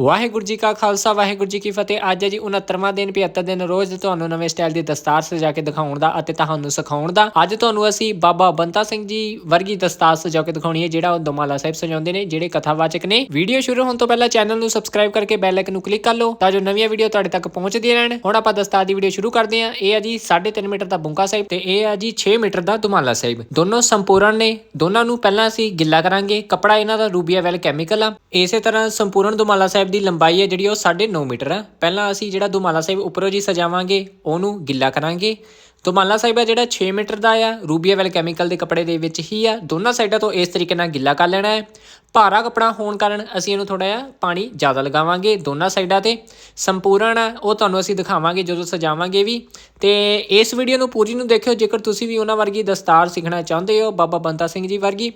ਵਾਹਿਗੁਰੂ ਜੀ ਕਾ ਖਾਲਸਾ, ਵਾਹਿਗੁਰੂ ਜੀ ਕੀ ਫਤਿਹ। ਅੱਜ ਹੈ ਜੀ 69ਵਾਂ ਦਿਨ 75 ਦਿਨ ਰੋਜ਼ ਤੁਹਾਨੂੰ ਨਵੇਂ ਸਟਾਈਲ ਦੀ ਦਸਤਾਰ ਸਜਾ ਕੇ ਦਿਖਾਉਣ ਦਾ ਅਤੇ ਤੁਹਾਨੂੰ ਸਿਖਾਉਣ ਦਾ। ਅੱਜ ਤੁਹਾਨੂੰ ਅਸੀਂ ਬਾਬਾ ਬੰਤਾ ਸਿੰਘ ਜੀ ਵਰਗੀ ਦਸਤਾਰ ਸਜਾ ਕੇ ਦਿਖਾਉਣੀ ਹੈ, ਜਿਹੜਾ ਉਹ ਦਮਾਲਾ ਸਾਹਿਬ ਸਜਾਉਂਦੇ ਨੇ, ਜਿਹੜੇ ਕਥਾਵਾਚਕ ਨੇ। ਵੀਡੀਓ ਸ਼ੁਰੂ ਹੋਣ ਤੋਂ ਪਹਿਲਾਂ ਚੈਨਲ ਨੂੰ ਸਬਸਕ੍ਰਾਈਬ ਕਰਕੇ ਬੈਲ ਆਈਕਨ ਨੂੰ ਕਲਿੱਕ ਕਰ ਲਓ, ਤਾਂ ਜੋ ਨਵੀਆਂ ਵੀਡੀਓ ਤੁਹਾਡੇ ਤੱਕ ਪਹੁੰਚਦੀਆਂ ਰਹਿਣ। ਹੁਣ ਆਪਾਂ ਦਸਤਾਰ ਦੀ ਵੀਡੀਓ ਸ਼ੁਰੂ ਕਰਦੇ ਹਾਂ। ਇਹ ਹੈ ਜੀ 3.5 ਮੀਟਰ ਦਾ ਬੁੰਕਾ ਸਾਹਿਬ ਤੇ ਇਹ ਹੈ ਜੀ 6 ਮੀਟਰ ਦਾ ਦਮਾਲਾ ਸਾਹਿਬ। ਦੋਨੋਂ ਸੰਪੂਰਨ ਨੇ। ਦੋਨਾਂ ਨੂੰ ਪਹਿਲਾਂ ਅਸੀਂ ਗਿੱਲਾ ਕਰਾਂਗੇ। ਕੱਪੜਾ ਇਹਨਾਂ ਦਾ ਰੂਬੀਆ ਵੈਲ ਕੈਮੀਕਲ ਆ। ਇਸੇ ਤਰ੍ਹਾਂ ਸੰਪੂਰਨ ਦੁਮਾਲਾ ਸਾਹਿਬ ਸਾਹਿਬ ਦੀ ਲੰਬਾਈ ਹੈ ਜਿਹੜੀ ਉਹ 9.5 ਮੀਟਰ ਆ ਪਹਿਲਾਂ ਅਸੀਂ ਜਿਹੜਾ ਦੁਮਾਲਾ ਸਾਹਿਬ ਉੱਪਰੋਂ ਜੀ ਸਜਾਵਾਂਗੇ, ਉਹਨੂੰ ਗਿੱਲਾ ਕਰਾਂਗੇ। ਦੁਮਾਲਾ ਸਾਹਿਬ ਹੈ ਜਿਹੜਾ 6 ਮੀਟਰ ਦਾ ਆ, ਰੂਬੀਆ ਵੈਲ ਕੈਮੀਕਲ ਦੇ ਕੱਪੜੇ ਦੇ ਵਿੱਚ ਹੀ ਆ। ਦੋਨਾਂ ਸਾਈਡਾਂ ਤੋਂ ਇਸ ਤਰੀਕੇ ਨਾਲ ਗਿੱਲਾ ਕਰ ਲੈਣਾ ਹੈ। ਭਾਰਾ ਕੱਪੜਾ ਹੋਣ ਕਾਰਨ ਅਸੀਂ ਇਹਨੂੰ ਥੋੜਾ ਜਿਹਾ ਪਾਣੀ ਜ਼ਿਆਦਾ ਲਗਾਵਾਂਗੇ ਦੋਨਾਂ ਸਾਈਡਾਂ ਤੇ। ਸੰਪੂਰਨ ਆ, ਉਹ ਤੁਹਾਨੂੰ ਅਸੀਂ ਦਿਖਾਵਾਂਗੇ ਜਦੋਂ ਸਜਾਵਾਂਗੇ ਵੀ। ਤੇ ਇਸ ਵੀਡੀਓ ਨੂੰ ਪੂਰੀ ਨੂੰ ਦੇਖਿਓ। ਜੇਕਰ ਤੁਸੀਂ ਵੀ ਉਹਨਾਂ ਵਰਗੀ ਦਸਤਾਰ ਸਿੱਖਣਾ ਚਾਹੁੰਦੇ ਹੋ, ਬਾਬਾ ਬੰਤਾ ਸਿੰਘ ਜੀ ਵਰਗੀ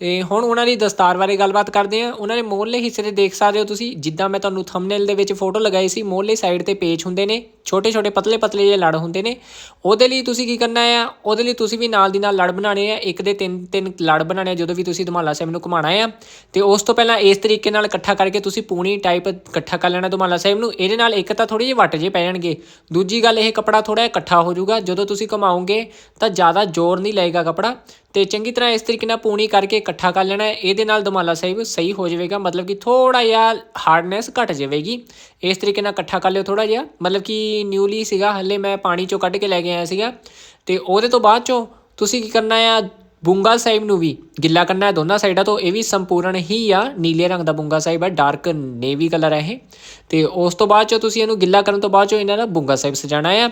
ਤੇ ਹੁਣ ਉਹਨਾਂ ਦੀ ਦਸਤਾਰ ਬਾਰੇ ਗੱਲਬਾਤ ਕਰਦੇ ਆ ਉਹਨਾਂ ਦੇ ਮੋਹਰਲੇ ਹਿੱਸੇ ਤੇ ਦੇਖ ਸਕਦੇ ਹੋ ਤੁਸੀਂ, ਜਿੱਦਾਂ ਮੈਂ ਤੁਹਾਨੂੰ ਥੰਬਨੇਲ ਦੇ ਵਿੱਚ ਫੋਟੋ ਲਗਾਈ ਸੀ ਮੋਹਰਲੇ ਸਾਈਡ ਤੇ ਪੇਜ ਹੁੰਦੇ ਨੇ ਛੋਟੇ ਛੋਟੇ ਪਤਲੇ ਪਤਲੇ ਜਿਹੇ ਲੜ ਹੁੰਦੇ ਨੇ। ਉਹਦੇ ਲਈ ਤੁਸੀਂ ਕੀ ਕਰਨਾ ਆ? ਉਹਦੇ ਲਈ ਤੁਸੀਂ ਵੀ ਨਾਲ ਦੀ ਨਾਲ ਲੜ ਬਣਾਣੇ ਆ। ਇੱਕ ਦੇ ਤਿੰਨ ਤਿੰਨ ਲੜ ਬਣਾਣੇ ਆ, ਜਦੋਂ ਵੀ ਤੁਸੀਂ ਧਮਾਲਾ ਸਾਹਿਬ ਨੂੰ ਘੁਮਾਣਾ ਆ। ਤੇ ਉਸ ਤੋਂ ਪਹਿਲਾਂ ਇਸ ਤਰੀਕੇ ਨਾਲ ਇਕੱਠਾ ਕਰਕੇ ਤੁਸੀਂ ਪੂਣੀ ਟਾਈਪ ਇਕੱਠਾ ਕਰ ਲੈਣਾ ਧਮਾਲਾ ਸਾਹਿਬ ਨੂੰ। ਇਹਦੇ ਨਾਲ ਇੱਕ ਤਾਂ ਥੋੜੀ ਜਿਹੀ ਵੱਟ ਜੇ ਪੈ ਜਾਣਗੇ। ਦੂਜੀ ਗੱਲ ਇਹ ਕੱਪੜਾ ਥੋੜਾ ਇਕੱਠਾ ਹੋ ਜਾਊਗਾ। ਜਦੋਂ ਤੁਸੀਂ ਘੁਮਾਓਗੇ ਤਾਂ ਜ਼ਿਆਦਾ ਜ਼ੋਰ ਨਹੀਂ ਲਏਗਾ ਕੱਪੜਾ। ਤੇ ਚੰਗੀ ਤਰ੍ਹਾਂ ਇਸ ਤਰੀਕੇ ਨਾਲ ਪੂਣੀ ਕਰਕੇ ਇਕੱਠਾ ਕਰ ਲੈਣਾ ਹੈ। ਇਹਦੇ ਨਾਲ ਦਮਾਲਾ ਸਾਹਿਬ ਸਹੀ ਹੋ ਜਾਵੇਗਾ। ਮਤਲਬ ਕਿ ਥੋੜਾ ਜਿਹਾ ਹਾਰਡਨੈਸ ਘਟ ਜਾਵੇਗੀ। ਇਸ ਤਰੀਕੇ ਨਾਲ ਇਕੱਠਾ ਕਰ ਲਿਓ ਥੋੜਾ ਜਿਹਾ। ਮਤਲਬ ਕਿ ਨਿਊਲੀ ਸੀਗਾ, ਹੱਲੇ ਮੈਂ ਪਾਣੀ ਚੋਂ ਕੱਢ ਕੇ ਲੈ ਕੇ ਆਇਆ ਸੀਗਾ। ਤੇ ਉਹਦੇ ਤੋਂ ਬਾਅਦ ਚੋਂ ਤੁਸੀਂ ਕੀ ਕਰਨਾ ਆ? ਬੁੰਗਾ ਸਾਹਿਬ ਨੂੰ ਵੀ ਗਿੱਲਾ ਕਰਨਾ ਹੈ ਦੋਨਾਂ ਸਾਈਡਾਂ ਤੋਂ। ਇਹ ਵੀ ਸੰਪੂਰਨ ਹੀ ਆ। ਨੀਲੇ ਰੰਗ ਦਾ ਬੁੰਗਾ ਸਾਹਿਬ ਹੈ ਡਾਰਕ ਨੇਵੀ ਕਲਰ ਹੈ ਇਹ। ਤੇ ਉਸ ਤੋਂ ਬਾਅਦ ਚੋਂ ਤੁਸੀਂ ਇਹਨੂੰ ਗਿੱਲਾ ਕਰਨ ਤੋਂ ਬਾਅਦ ਚੋਂ ਇਹਨਾਂ ਦਾ ਬੁੰਗਾ ਸਾਹਿਬ ਸਜਾਣਾ ਆ।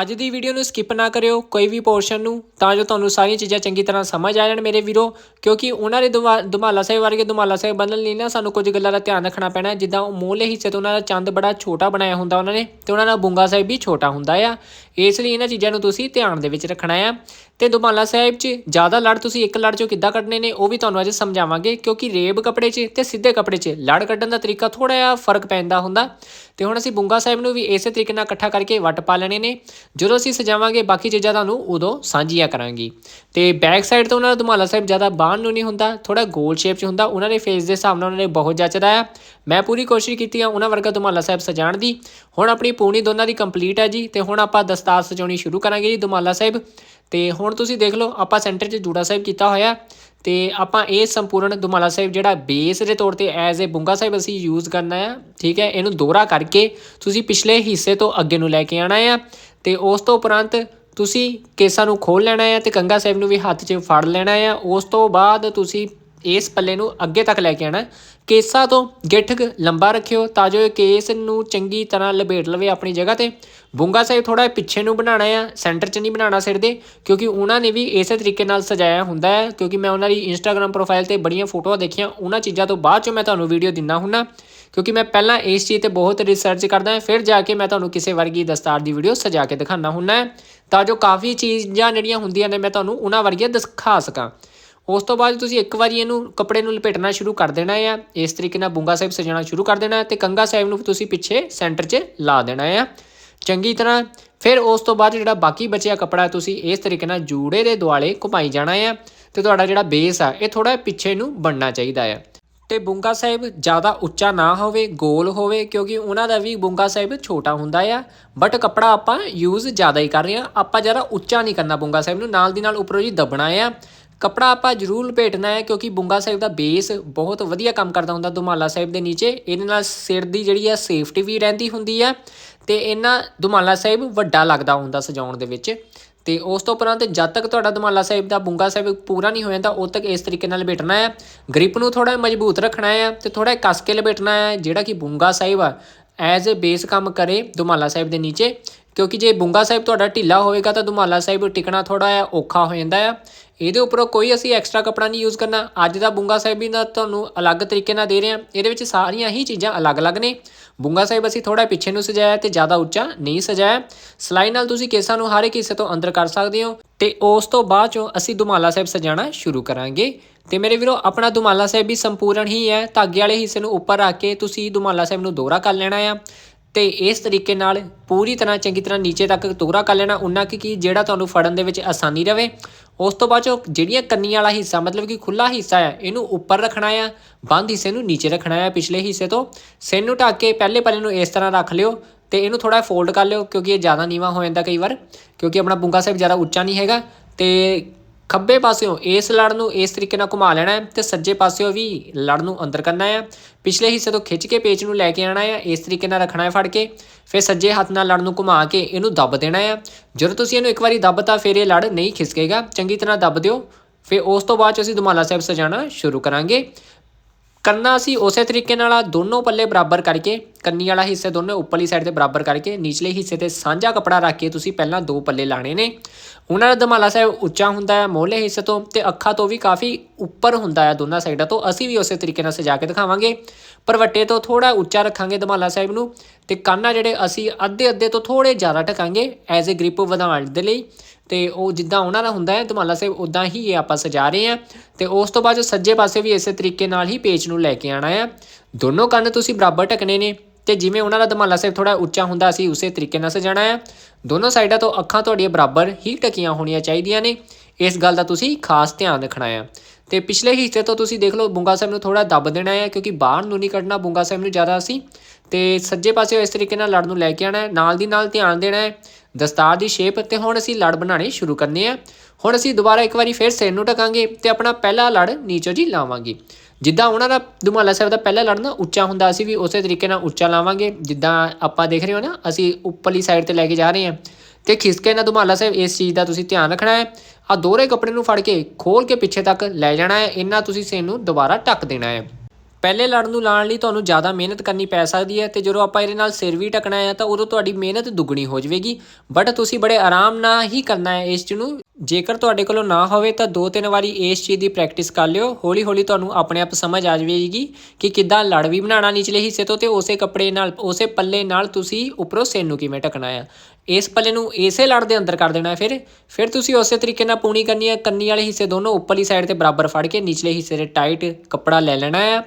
ਅੱਜ ਦੀ ਵੀਡੀਓ ਨੂੰ ਸਕਿਪ ਨਾ ਕਰਿਓ, ਕੋਈ ਵੀ ਪੋਰਸ਼ਨ ਨੂੰ, ਤਾਂ ਜੋ ਤੁਹਾਨੂੰ ਸਾਰੀਆਂ ਚੀਜ਼ਾਂ ਚੰਗੀ ਤਰ੍ਹਾਂ ਸਮਝ ਆ ਜਾਣ ਮੇਰੇ ਵੀਰੋ, ਕਿਉਂਕਿ ਉਹਨਾਂ ਦੇ ਦੁਮਾ- ਦੁਮਾਲਾ ਸਾਹਿਬ ਵਰਗੇ ਦੁਮਾਲਾ ਸਾਹਿਬ ਬਣਨ ਲਈ ਨਾ ਸਾਨੂੰ ਕੁਝ ਗੱਲਾਂ ਦਾ ਧਿਆਨ ਰੱਖਣਾ ਪੈਣਾ ਜਿੱਦਾਂ ਉਹ ਮੂਹਲੇ ਹਿੱਸੇ ਤੋਂ ਉਹਨਾਂ ਦਾ ਚੰਦ ਬੜਾ ਛੋਟਾ ਬਣਾਇਆ ਹੁੰਦਾ ਉਹਨਾਂ ਨੇ, ਤੇ ਉਹਨਾਂ ਦਾ ਬੁੰਗਾ ਸਾਹਿਬ ਵੀ ਛੋਟਾ ਹੁੰਦਾ ਆ। ਇਸ ਲਈ ਇਹਨਾਂ ਚੀਜ਼ਾਂ ਨੂੰ ਤੁਸੀਂ ਧਿਆਨ ਦੇ ਵਿੱਚ ਰੱਖਣਾ ਆ ਤੇ ਦੁਮਾਲਾ ਸਾਹਿਬ 'ਚ ਜ਼ਿਆਦਾ ਲੜ ਤੁਸੀਂ ਇੱਕ ਲੜ 'ਚੋਂ ਕਿੱਦਾਂ ਕੱਢਣੇ ਨੇ, ਉਹ ਵੀ ਤੁਹਾਨੂੰ ਅੱਜ ਸਮਝਾਵਾਂਗੇ, ਕਿਉਂਕਿ ਰੇਬ ਕੱਪੜੇ 'ਚ ਤੇ ਸਿੱਧੇ ਕੱਪੜੇ 'ਚ ਲੜ ਕੱਢਣ ਦਾ ਤਰੀਕਾ ਥੋੜਾ ਜਿਹਾ ਫ਼ਰਕ ਪੈਂਦਾ ਹੁੰਦਾ। ਤੇ ਹੁਣ ਅਸੀਂ ਬੁੰਗਾ ਸਾਹਿਬ ਨੂੰ ਵੀ ਇਸੇ ਤਰੀਕੇ ਨਾਲ ਇਕੱਠਾ ਕਰਕੇ ਵੱਟ ਪਾ ਲੈਣੇ ਨੇ। ਜਦੋਂ ਅਸੀਂ ਸਜਾਵਾਂਗੇ ਬਾਕੀ ਚੀਜ਼ਾਂ ਤੁਹਾਨੂੰ ਉਦੋਂ ਸਾਂਝੀਆਂ ਕਰਾਂਗੀ। ਤੇ ਬੈਕ ਸਾਈਡ ਤੋਂ ਉਹਨਾਂ ਦਾ ਦੁਮਾਲਾ ਸਾਹਿਬ ਜ਼ਿਆਦਾ ਬਾਹਰ ਨੂੰ ਨਹੀਂ ਹੁੰਦਾ ਥੋੜਾ ਗੋਲ ਸ਼ੇਪ 'ਚ ਹੁੰਦਾ, ਉਹਨਾਂ ਦੇ ਫੇਸ ਦੇ ਹਿਸਾਬ ਨਾਲ ਉਹਨਾਂ ਨੇ ਬਹੁਤ ਜੱਚਦਾ ਆ। ਮੈਂ ਪੂਰੀ ਕੋਸ਼ਿਸ਼ ਕੀਤੀ ਆ ਉਹਨਾਂ ਵਰਗਾ ਦੁਮਾਲਾ ਸਾਹਿਬ ਸਜਾਉਣ ਦੀ। ਹੁਣ ਆਪਣੀ ਪੂਣੀ ਦੋਨਾਂ ਦੀ ਕੰਪਲੀਟ ਹੈ ਜੀ, ਤੇ ਹੁਣ ਆਪਾਂ ਦਸ ਦਸਤਾਰ ਸਜਾਉਣੀ ਸ਼ੁਰੂ ਕਰਾਂਗੇ ਜੀ ਦੁਮਾਲਾ ਸਾਹਿਬ। ਤੇ ਹੁਣ ਤੁਸੀਂ ਦੇਖ ਲਓ, ਆਪਾਂ ਸੈਂਟਰ 'ਚ ਜੂੜਾ ਸਾਹਿਬ ਕੀਤਾ ਹੋਇਆ। ਤੇ ਆਪਾਂ ਇਹ ਸੰਪੂਰਨ ਦੁਮਾਲਾ ਸਾਹਿਬ ਜਿਹੜਾ ਬੇਸ ਦੇ ਤੌਰ ਤੇ ਐਜ਼ ਅ ਬੁੰਗਾ ਸਾਹਿਬ ਅਸੀਂ ਯੂਜ਼ ਕਰਨਾ ਆ, ਠੀਕ ਹੈ? ਇਹਨੂੰ ਦੋਹਰਾ ਕਰਕੇ ਤੁਸੀਂ ਪਿਛਲੇ ਹਿੱਸੇ ਤੋਂ ਅੱਗੇ ਨੂੰ ਲੈ ਕੇ ਆਣਾ ਆ। ਤੇ ਉਸ ਤੋਂ ਉਪਰੰਤ ਤੁਸੀਂ ਕੇਸਾਂ ਨੂੰ ਖੋਲ ਲੈਣਾ ਆ ਤੇ ਕੰਗਾ ਸਾਹਿਬ ਨੂੰ ਵੀ ਹੱਥ 'ਚ ਫੜ ਲੈਣਾ ਆ। ਉਸ ਤੋਂ ਬਾਅਦ ਤੁਸੀਂ ਇਸ ਪੱਲੇ ਨੂੰ ਅੱਗੇ ਤੱਕ ਲੈ ਕੇ ਆਣਾ ਕੇਸਾਂ ਤੋਂ ਗਿੱਠ ਲੰਬਾ ਰੱਖਿਓ ਤਾਂ ਜੋ ਇਹ ਕੇਸ ਨੂੰ ਚੰਗੀ ਤਰ੍ਹਾਂ ਲਪੇਟ ਲਵੇ ਆਪਣੀ ਜਗ੍ਹਾ ਤੇ। ਬੁੰਗਾ ਸਾਹਿਬ ਥੋੜਾ ਪਿੱਛੇ ਨੂੰ ਬਣਾਉਣਾ ਆ, ਸੈਂਟਰ 'ਚ ਨਹੀਂ ਬਣਾਉਣਾ ਸਿਰ ਦੇ, ਕਿਉਂਕਿ ਉਹਨਾਂ ਨੇ ਵੀ ਇਸੇ ਤਰੀਕੇ ਨਾਲ ਸਜਾਇਆ ਹੁੰਦਾ ਹੈ, ਕਿਉਂਕਿ ਮੈਂ ਉਹਨਾਂ ਦੀ ਇੰਸਟਾਗ੍ਰam ਪ੍ਰੋਫਾਈਲ ਤੇ ਬੜੀਆਂ ਫੋਟੋਆਂ ਦੇਖੀਆਂ, ਉਹਨਾਂ ਚੀਜ਼ਾਂ ਤੋਂ ਬਾਅਦ 'ਚੋਂ ਮੈਂ ਤੁਹਾਨੂੰ ਵੀਡੀਓ ਦਿੰਦਾ ਹੁੰਨਾ, ਕਿਉਂਕਿ ਮੈਂ ਪਹਿਲਾਂ ਇਸ ਚੀਜ਼ ਤੇ ਬਹੁਤ ਰਿਸਰਚ ਕਰਦਾ ਹਾਂ, ਫਿਰ ਜਾ ਕੇ ਮੈਂ ਤੁਹਾਨੂੰ ਕਿਸੇ ਵਰਗੀ ਦਸਤਾਰ ਦੀ ਵੀਡੀਓ ਸਜਾ ਕੇ ਦਿਖਾਉਣਾ ਹੁੰਨਾ, ਤਾਂ ਜੋ ਕਾਫੀ ਚੀਜ਼ਾਂ ਜਿਹੜੀਆਂ ਹੁੰਦੀਆਂ ਨੇ ਮੈਂ ਤੁਹਾਨੂੰ ਉਹਨਾਂ ਵਰਗੀਆਂ ਦਿਖਾ ਸਕਾਂ। ਉਸ ਤੋਂ ਬਾਅਦ ਤੁਸੀਂ ਇੱਕ ਵਾਰੀ ਇਹਨੂੰ ਕੱਪੜੇ ਨੂੰ ਲਪੇਟਣਾ ਸ਼ੁਰੂ ਕਰ ਦੇਣਾ ਆ। ਇਸ ਤਰੀਕੇ ਨਾਲ ਬੁੰਗਾ ਸਾਹਿਬ ਸਜਾਉਣਾ ਸ਼ੁਰੂ ਕਰ ਦੇਣਾ ਤੇ ਕੰਗਾ ਸਾਹਿਬ ਨੂੰ ਤੁਸੀਂ ਪਿੱਛੇ ਸੈਂਟਰ 'ਚ ਲਾ ਦੇਣਾ ਆ। ਚੰਗੀ ਤਰ੍ਹਾਂ ਫਿਰ ਉਸ ਤੋਂ ਬਾਅਦ ਜਿਹੜਾ ਬਾਕੀ ਬਚਿਆ ਕੱਪੜਾ ਤੁਸੀਂ ਇਸ ਤਰੀਕੇ ਨਾਲ ਜੂੜੇ ਦੇ ਦੁਆਲੇ ਘੁਮਾਈ ਜਾਣਾ ਆ ਤੇ ਤੁਹਾਡਾ ਜਿਹੜਾ ਬੇਸ ਆ, ਇਹ ਥੋੜਾ ਪਿੱਛੇ ਨੂੰ ਬਣਨਾ ਚਾਹੀਦਾ ਆ। ਤੇ ਬੁੰਗਾ ਸਾਹਿਬ ਜ਼ਿਆਦਾ ਉੱਚਾ ਨਾ ਹੋਵੇ, ਗੋਲ ਹੋਵੇ, ਕਿਉਂਕਿ ਉਹਨਾਂ ਦਾ ਵੀ ਬੁੰਗਾ ਸਾਹਿਬ ਛੋਟਾ ਹੁੰਦਾ ਆ। ਬਟ ਕੱਪੜਾ ਆਪਾਂ ਯੂਜ਼ ਜ਼ਿਆਦਾ ਹੀ ਕਰ ਰਹੇ ਆ ਆਪਾਂ ਜ਼ਿਆਦਾ ਉੱਚਾ ਨਹੀਂ ਕਰਨਾ ਬੁੰਗਾ ਸਾਹਿਬ ਨੂੰ। ਨਾਲ ਦੀ ਨਾਲ ਉੱਪਰੋਂ ਜੀ ਦਬਣਾ ਆ। ਕੱਪੜਾ ਆਪਾਂ ਜ਼ਰੂਰ ਲਪੇਟਣਾ ਹੈ, ਕਿਉਂਕਿ ਬੁੰਗਾ ਸਾਹਿਬ ਦਾ ਬੇਸ ਬਹੁਤ ਵਧੀਆ ਕੰਮ ਕਰਦਾ ਹੁੰਦਾ ਦੁਮਾਲਾ ਸਾਹਿਬ ਦੇ ਨੀਚੇ। ਇਹਦੇ ਨਾਲ ਸਿਰ ਦੀ ਜਿਹੜੀ ਆ ਸੇਫਟੀ ਵੀ ਰਹਿੰਦੀ ਹੁੰਦੀ ਹੈ ਤੇ ਇਹਨਾਂ ਦੁਮਾਲਾ ਸਾਹਿਬ ਵੱਡਾ ਲੱਗਦਾ ਹੁੰਦਾ ਸਜਾਉਣ ਦੇ ਵਿੱਚ। ਤੇ ਉਸ ਤੋਂ ਉਪਰੰਤ ਜਦ ਤੱਕ ਤੁਹਾਡਾ ਦਮਾਲਾ ਸਾਹਿਬ ਦਾ ਬੁੰਗਾ ਸਾਹਿਬ ਪੂਰਾ ਨਹੀਂ ਹੋ ਜਾਂਦਾ, ਉਦ ਤੱਕ ਇਸ ਤਰੀਕੇ ਨਾਲ ਲਪੇਟਣਾ ਹੈ। ਗ੍ਰਿਪ ਨੂੰ ਥੋੜਾ ਮਜ਼ਬੂਤ ਰੱਖਣਾ ਹੈ ਤੇ ਥੋੜਾ ਕੱਸ ਕੇ ਲਪੇਟਣਾ ਹੈ, ਜਿਹੜਾ ਕਿ ਬੁੰਗਾ ਸਾਹਿਬ ਆ ਐਜ਼ ਅ ਬੇਸ ਕੰਮ ਕਰੇ ਦੁਮਾਲਾ ਸਾਹਿਬ ਦੇ ਨੀਚੇ। ਕਿਉਂਕਿ ਜੇ ਬੁੰਗਾ ਸਾਹਿਬ ਤੁਹਾਡਾ ਢਿੱਲਾ ਹੋਵੇਗਾ ਤਾਂ ਦੁਮਾਲਾ ਸਾਹਿਬ ਟਿਕਣਾ ਥੋੜਾ ਜਿਹਾ ਔਖਾ ਹੋ ਜਾਂਦਾ ਆ। ਇਹਦੇ ਉੱਪਰੋਂ ਕੋਈ ਅਸੀਂ ਐਕਸਟਰਾ ਕੱਪੜਾ ਨਹੀਂ ਯੂਜ਼ ਕਰਨਾ। ਅੱਜ ਦਾ ਬੁੰਗਾ ਸਾਹਿਬ ਵੀ ਨਾ ਤੁਹਾਨੂੰ ਅਲੱਗ ਤਰੀਕੇ ਨਾਲ ਦੇ ਰਹੇ ਹਾਂ। ਇਹਦੇ ਵਿੱਚ ਸਾਰੀਆਂ ਹੀ ਚੀਜ਼ਾਂ ਅਲੱਗ-ਅਲੱਗ ਨੇ। ਬੁੰਗਾ ਸਾਹਿਬ ਅਸੀਂ ਥੋੜਾ ਪਿੱਛੇ ਨੂੰ ਸਜਾਇਆ ਤੇ ਜ਼ਿਆਦਾ ਉੱਚਾ ਨਹੀਂ ਸਜਾਇਆ। ਸਲਾਈ ਨਾਲ ਤੁਸੀਂ ਕੇਸਾਂ ਨੂੰ ਹਰ ਇੱਕ ਹਿੱਸੇ ਤੋਂ ਅੰਦਰ ਕਰ ਸਕਦੇ ਹੋ ਤੇ ਉਸ ਤੋਂ ਬਾਅਦ ਚੋਂ ਅਸੀਂ ਦੁਮਾਲਾ ਸਾਹਿਬ ਸਜਾਣਾ ਸ਼ੁਰੂ ਕਰਾਂਗੇ। ਤੇ ਮੇਰੇ ਵੀਰੋ, ਆਪਣਾ ਦੁਮਾਲਾ ਸਾਹਿਬ ਵੀ ਸੰਪੂਰਨ ਹੀ ਹੈ। ਧਾਗੇ ਵਾਲੇ ਹਿੱਸੇ ਨੂੰ ਉੱਪਰ ਰੱਖ ਕੇ ਤੁਸੀਂ ਦੁਮਾਲਾ ਸਾਹਿਬ ਨੂੰ ਦੋਹਰਾ ਕਰ ਲੈਣਾ ਆ। ਤੇ ਇਸ ਤਰੀਕੇ ਨਾਲ ਪੂਰੀ ਤਰ੍ਹਾਂ ਚੰਗੀ ਤਰ੍ਹਾਂ ਨੀਚੇ ਤੱਕ ਤੋਰਾ ਕਰ ਲੈਣਾ। ਉਨਾ ਕਿ ਕੀ ਜਿਹੜਾ ਤੁਹਾਨੂੰ ਫੜਨ ਦੇ ਵਿੱਚ ਆਸਾਨੀ ਰਵੇ। ਉਸ ਤੋਂ ਬਾਅਦ 'ਚੋਂ ਜਿਹੜੀਆਂ ਕੰਨੀਆਂ ਵਾਲਾ ਹਿੱਸਾ, ਮਤਲਬ ਕਿ ਖੁੱਲਾ ਹਿੱਸਾ ਹੈ, ਇਹਨੂੰ ਉੱਪਰ ਰੱਖਣਾ ਆ, ਬੰਦ ਹਿੱਸੇ ਨੂੰ ਨੀਚੇ ਰੱਖਣਾ ਆ ਪਿਛਲੇ ਹਿੱਸੇ ਤੋਂ। ਸਿਰ ਨੂੰ ਢੱਕ ਕੇ ਪਹਿਲੇ ਪੱਲੇ ਨੂੰ ਇਸ ਤਰ੍ਹਾਂ ਰੱਖ ਲਿਓ ਤੇ ਇਹਨੂੰ ਥੋੜਾ ਫੋਲਡ ਕਰ ਲਿਓ ਕਿਉਂਕਿ ਇਹ ਜ਼ਿਆਦਾ ਨੀਵਾ ਹੋ ਜਾਂਦਾ ਕਈ ਵਾਰ, ਕਿਉਂਕਿ ਆਪਣਾ ਬੁੰਗਾ ਸਾਹਿਬ ਜ਼ਿਆਦਾ ਉੱਚਾ ਨਹੀਂ ਹੈਗਾ ਤੇ ਖੱਬੇ ਪਾਸਿਓਂ ਇਸ ਲੜ ਨੂੰ ਇਸ ਤਰੀਕੇ ਨਾਲ ਘੁਮਾ ਲੈਣਾ ਹੈ ਤੇ ਸੱਜੇ ਪਾਸਿਓਂ ਵੀ ਲੜ ਨੂੰ ਅੰਦਰ ਕਰਨਾ ਹੈ। ਪਿਛਲੇ ਹਿੱਸੇ ਤੋਂ ਖਿੱਚ ਕੇ ਪੇਚ ਨੂੰ ਲੈ ਕੇ ਆਣਾ ਹੈ, ਇਸ ਤਰੀਕੇ ਨਾਲ ਰੱਖਣਾ ਹੈ ਫੜ ਕੇ। ਫਿਰ ਸੱਜੇ ਹੱਥ ਨਾਲ ਲੜ ਨੂੰ ਘੁਮਾ ਕੇ ਇਹਨੂੰ ਦੱਬ ਦੇਣਾ ਹੈ। ਜਦੋਂ ਤੁਸੀਂ ਇਹਨੂੰ ਇੱਕ ਵਾਰੀ ਦੱਬਤਾ, ਫਿਰ ਇਹ ਲੜ ਨਹੀਂ ਖਿਸਕੇਗਾ। ਚੰਗੀ ਤਰ੍ਹਾਂ ਦੱਬ ਦਿਓ। ਫਿਰ ਉਸ ਤੋਂ ਬਾਅਦ 'ਚ ਅਸੀਂ ਦੁਮਾਲਾ ਸਾਹਿਬ ਸਜਾਣਾ ਸ਼ੁਰੂ ਕਰਾਂਗੇ। ਕਰਨਾ ਅਸੀਂ ਉਸੇ ਤਰੀਕੇ ਨਾਲ ਦੋਨੋਂ ਪੱਲੇ ਬਰਾਬਰ ਕਰਕੇ, ਕੰਨੀ ਵਾਲਾ ਹਿੱਸੇ ਦੋਨੋਂ ਉੱਪਰਲੀ ਸਾਈਡ ਤੇ ਬਰਾਬਰ ਕਰਕੇ, ਨੀਚਲੇ ਹਿੱਸੇ ਤੇ ਸਾਂਝਾ ਕਪੜਾ ਰੱਖ ਕੇ ਤੁਸੀਂ ਪਹਿਲਾਂ ਦੋ ਪੱਲੇ ਲਾਣੇ ਨੇ। ਉਹਨਾਂ ਦਾ ਦਮਾਲਾ ਸਾਹਿਬ ਉੱਚਾ ਹੁੰਦਾ ਹੈ, ਮੋਹਲੇ ਹਿੱਸੇ ਤੋਂ ਤੇ ਅੱਖਾਂ ਤੋਂ ਵੀ ਕਾਫੀ ਉੱਪਰ ਹੁੰਦਾ ਹੈ ਦੋਨਾਂ ਸਾਈਡਾਂ ਤੋਂ। ਅਸੀਂ ਵੀ ਉਸੇ ਤਰੀਕੇ ਨਾਲ ਸਜਾ ਕੇ ਦਿਖਾਵਾਂਗੇ। ਪਰਵੱਟੇ ਤੋਂ ਥੋੜਾ ਉੱਚਾ ਰੱਖਾਂਗੇ ਦਮਾਲਾ ਸਾਹਿਬ ਨੂੰ ਤੇ ਕੰਨਾਂ ਜਿਹੜੇ ਅਸੀਂ ਅੱਧੇ ਅੱਧੇ ਤੋਂ ਥੋੜੇ ਜ਼ਿਆਦਾ ਟਕਾਂਗੇ ਐਜ਼ ਅ ਗ੍ਰਿਪ ਵਧਾਉਣ ਦੇ ਲਈ। ਤੇ ਉਹ ਜਿੱਦਾਂ ਉਹਨਾਂ ਦਾ ਹੁੰਦਾ ਹੈ ਦਮਾਲਾ ਸਾਹਿਬ ਉਦਾਂ ਹੀ ਇਹ ਆਪਾਂ ਸਜਾ ਰਹੇ ਹਾਂ। ਤੇ ਉਸ ਤੋਂ ਬਾਅਦ ਸੱਜੇ ਪਾਸੇ ਵੀ ਇਸੇ ਤਰੀਕੇ ਨਾਲ ਹੀ ਪੇਚ ਨੂੰ ਲੈ ਕੇ ਆਣਾ ਹੈ। ਦੋਨੋਂ ਕੰਨ ਤੁਸੀਂ ਬਰਾਬਰ ਟਕਨੇ ਨੇ ਤੇ ਜਿਵੇਂ ਉਹਨਾਂ ਦਾ ਦਮਾਲਾ ਸਾਹਿਬ ਥੋੜਾ ਉੱਚਾ ਹੁੰਦਾ ਸੀ ਉਸੇ ਤਰੀਕੇ ਨਾਲ ਸਜਾਣਾ ਹੈ। ਦੋਨੋਂ ਸਾਈਡਾਂ ਤੋਂ ਅੱਖਾਂ ਤੁਹਾਡੀਆਂ ਬਰਾਬਰ ਹੀ ਟਕੀਆਂ ਹੋਣੀਆਂ ਚਾਹੀਦੀਆਂ ਨੇ। ਇਸ ਗੱਲ ਦਾ ਤੁਸੀਂ ਖਾਸ ਧਿਆਨ ਰੱਖਣਾ ਹੈ। ਤੇ ਪਿਛਲੇ ਹਿੱਸੇ ਤੋਂ ਤੁਸੀਂ ਦੇਖ ਲਓ, ਬੁੰਗਾ ਸਾਹਿਬ ਨੂੰ ਥੋੜਾ ਦੱਬ ਦੇਣਾ ਹੈ, ਕਿਉਂਕਿ ਬਾਹਰ ਨੂੰ ਨਹੀਂ ਕੱਢਣਾ ਬੁੰਗਾ ਸਾਹਿਬ ਨੂੰ ਜ਼ਿਆਦਾ ਅਸੀਂ। ਤੇ ਸੱਜੇ ਪਾਸੇ ਇਸ ਤਰੀਕੇ ਨਾਲ ਲੜ ਨੂੰ ਲੈ ਕੇ ਆਣਾ ਹੈ, ਨਾਲ ਦੀ ਨਾਲ ਧਿਆਨ ਦੇਣਾ ਹੈ। ਦਸਤਾਰ ਦੀ ਸ਼ੇਪ ਤੇ ਹੁਣ ਅਸੀਂ ਲੜ ਬਣਾਉਣੇ ਸ਼ੁਰੂ ਕਰਨੇ ਆ। ਹੁਣ ਅਸੀਂ ਦੁਬਾਰਾ ਇੱਕ ਵਾਰੀ ਫਿਰ ਸਿਰ ਨੂੰ ਟਕਾਂਗੇ ਤੇ ਆਪਣਾ ਪਹਿਲਾ ਲੜ ਨੀਚੋ ਜੀ ਲਾਵਾਂਗੇ। ਜਿੱਦਾਂ ਉਹਨਾਂ ਦਾ ਦੁਮਾਲਾ ਸਾਹਿਬ ਦਾ ਪਹਿਲਾ ਲੜ ਨਾ ਉੱਚਾ ਹੁੰਦਾ, ਅਸੀਂ ਵੀ ਉਸੇ ਤਰੀਕੇ ਨਾਲ ਉੱਚਾ ਲਾਵਾਂਗੇ। ਜਿੱਦਾਂ ਆਪਾਂ ਦੇਖ ਰਹੇ ਹੋ ਨਾ, ਅਸੀਂ ਉੱਪਰਲੀ ਸਾਈਡ ਤੇ ਲੈ ਕੇ ਜਾ ਰਹੇ ਹਾਂ ਤੇ ਖਿਸਕੇ ਨਾ ਦੁਮਾਲਾ ਸਾਹਿਬ, ਇਸ ਚੀਜ਼ ਦਾ ਤੁਸੀਂ ਧਿਆਨ ਰੱਖਣਾ ਹੈ। ਆ ਦੋਹਰੇ ਕੱਪੜੇ ਨੂੰ ਫੜ ਕੇ ਖੋਲ ਕੇ ਪਿੱਛੇ ਤੱਕ ਲੈ ਜਾਣਾ ਹੈ। ਇਹਨਾਂ ਤੁਸੀਂ ਸਿਰ ਨੂੰ ਦੁਬਾਰਾ ਢੱਕ ਦੇਣਾ ਹੈ। ਪਹਿਲੇ ਲੜ ਨੂੰ ਲਾਉਣ ਲਈ ਤੁਹਾਨੂੰ ਜ਼ਿਆਦਾ ਮਿਹਨਤ ਕਰਨੀ ਪੈ ਸਕਦੀ ਹੈ ਤੇ ਜਦੋਂ ਆਪਾਂ ਇਹਦੇ ਨਾਲ ਸਿਰ ਵੀ ਟਕਣਾ ਹੈ ਤਾਂ ਉਦੋਂ ਤੁਹਾਡੀ ਮਿਹਨਤ ਦੁੱਗਣੀ ਹੋ ਜਾਵੇਗੀ। ਬਟ ਤੁਸੀਂ ਬੜੇ ਆਰਾਮ ਨਾਲ ਹੀ ਕਰਨਾ ਹੈ ਇਸ ਚੀਜ਼ ਨੂੰ ਜੇਕਰ ਤੁਹਾਡੇ ਕੋਲੋਂ ਨਾ ਹੋਵੇ ਤਾਂ ਦੋ ਤਿੰਨ ਵਾਰੀ ਇਸ ਚੀਜ਼ ਦੀ ਪ੍ਰੈਕਟਿਸ ਕਰ ਲਿਓ। ਹੌਲੀ ਹੌਲੀ ਤੁਹਾਨੂੰ ਆਪਣੇ ਆਪ ਸਮਝ ਆ ਜਾਵੇਗੀ ਕਿ ਕਿੱਦਾਂ ਲੜ ਵੀ ਬਣਾਉਣਾ ਨਿਚਲੇ ਹਿੱਸੇ ਤੋਂ ਤੇ ਉਸੇ ਕੱਪੜੇ ਨਾਲ, ਉਸੇ ਪੱਲੇ ਨਾਲ ਤੁਸੀਂ ਉੱਪਰੋਂ ਸਿਰ ਨੂੰ ਕਿਵੇਂ ਟਕਣਾ ਆ। ਇਸ ਪੱਲੇ ਨੂੰ ਇਸੇ ਲੜ ਦੇ ਅੰਦਰ ਕਰ ਦੇਣਾ ਫਿਰ। ਫਿਰ ਤੁਸੀਂ ਉਸੇ ਤਰੀਕੇ ਨਾਲ ਪੂਣੀ ਕਰਨੀ ਹੈ ਕੰਨੀ ਵਾਲੇ ਹਿੱਸੇ ਦੋਨੋਂ ਉੱਪਰਲੀ ਸਾਈਡ ਤੇ ਬਰਾਬਰ ਫੜ ਕੇ ਨਿਚਲੇ ਹਿੱਸੇ ਤੇ ਟਾਈਟ ਕੱਪੜਾ ਲੈ ਲੈਣਾ ਆ।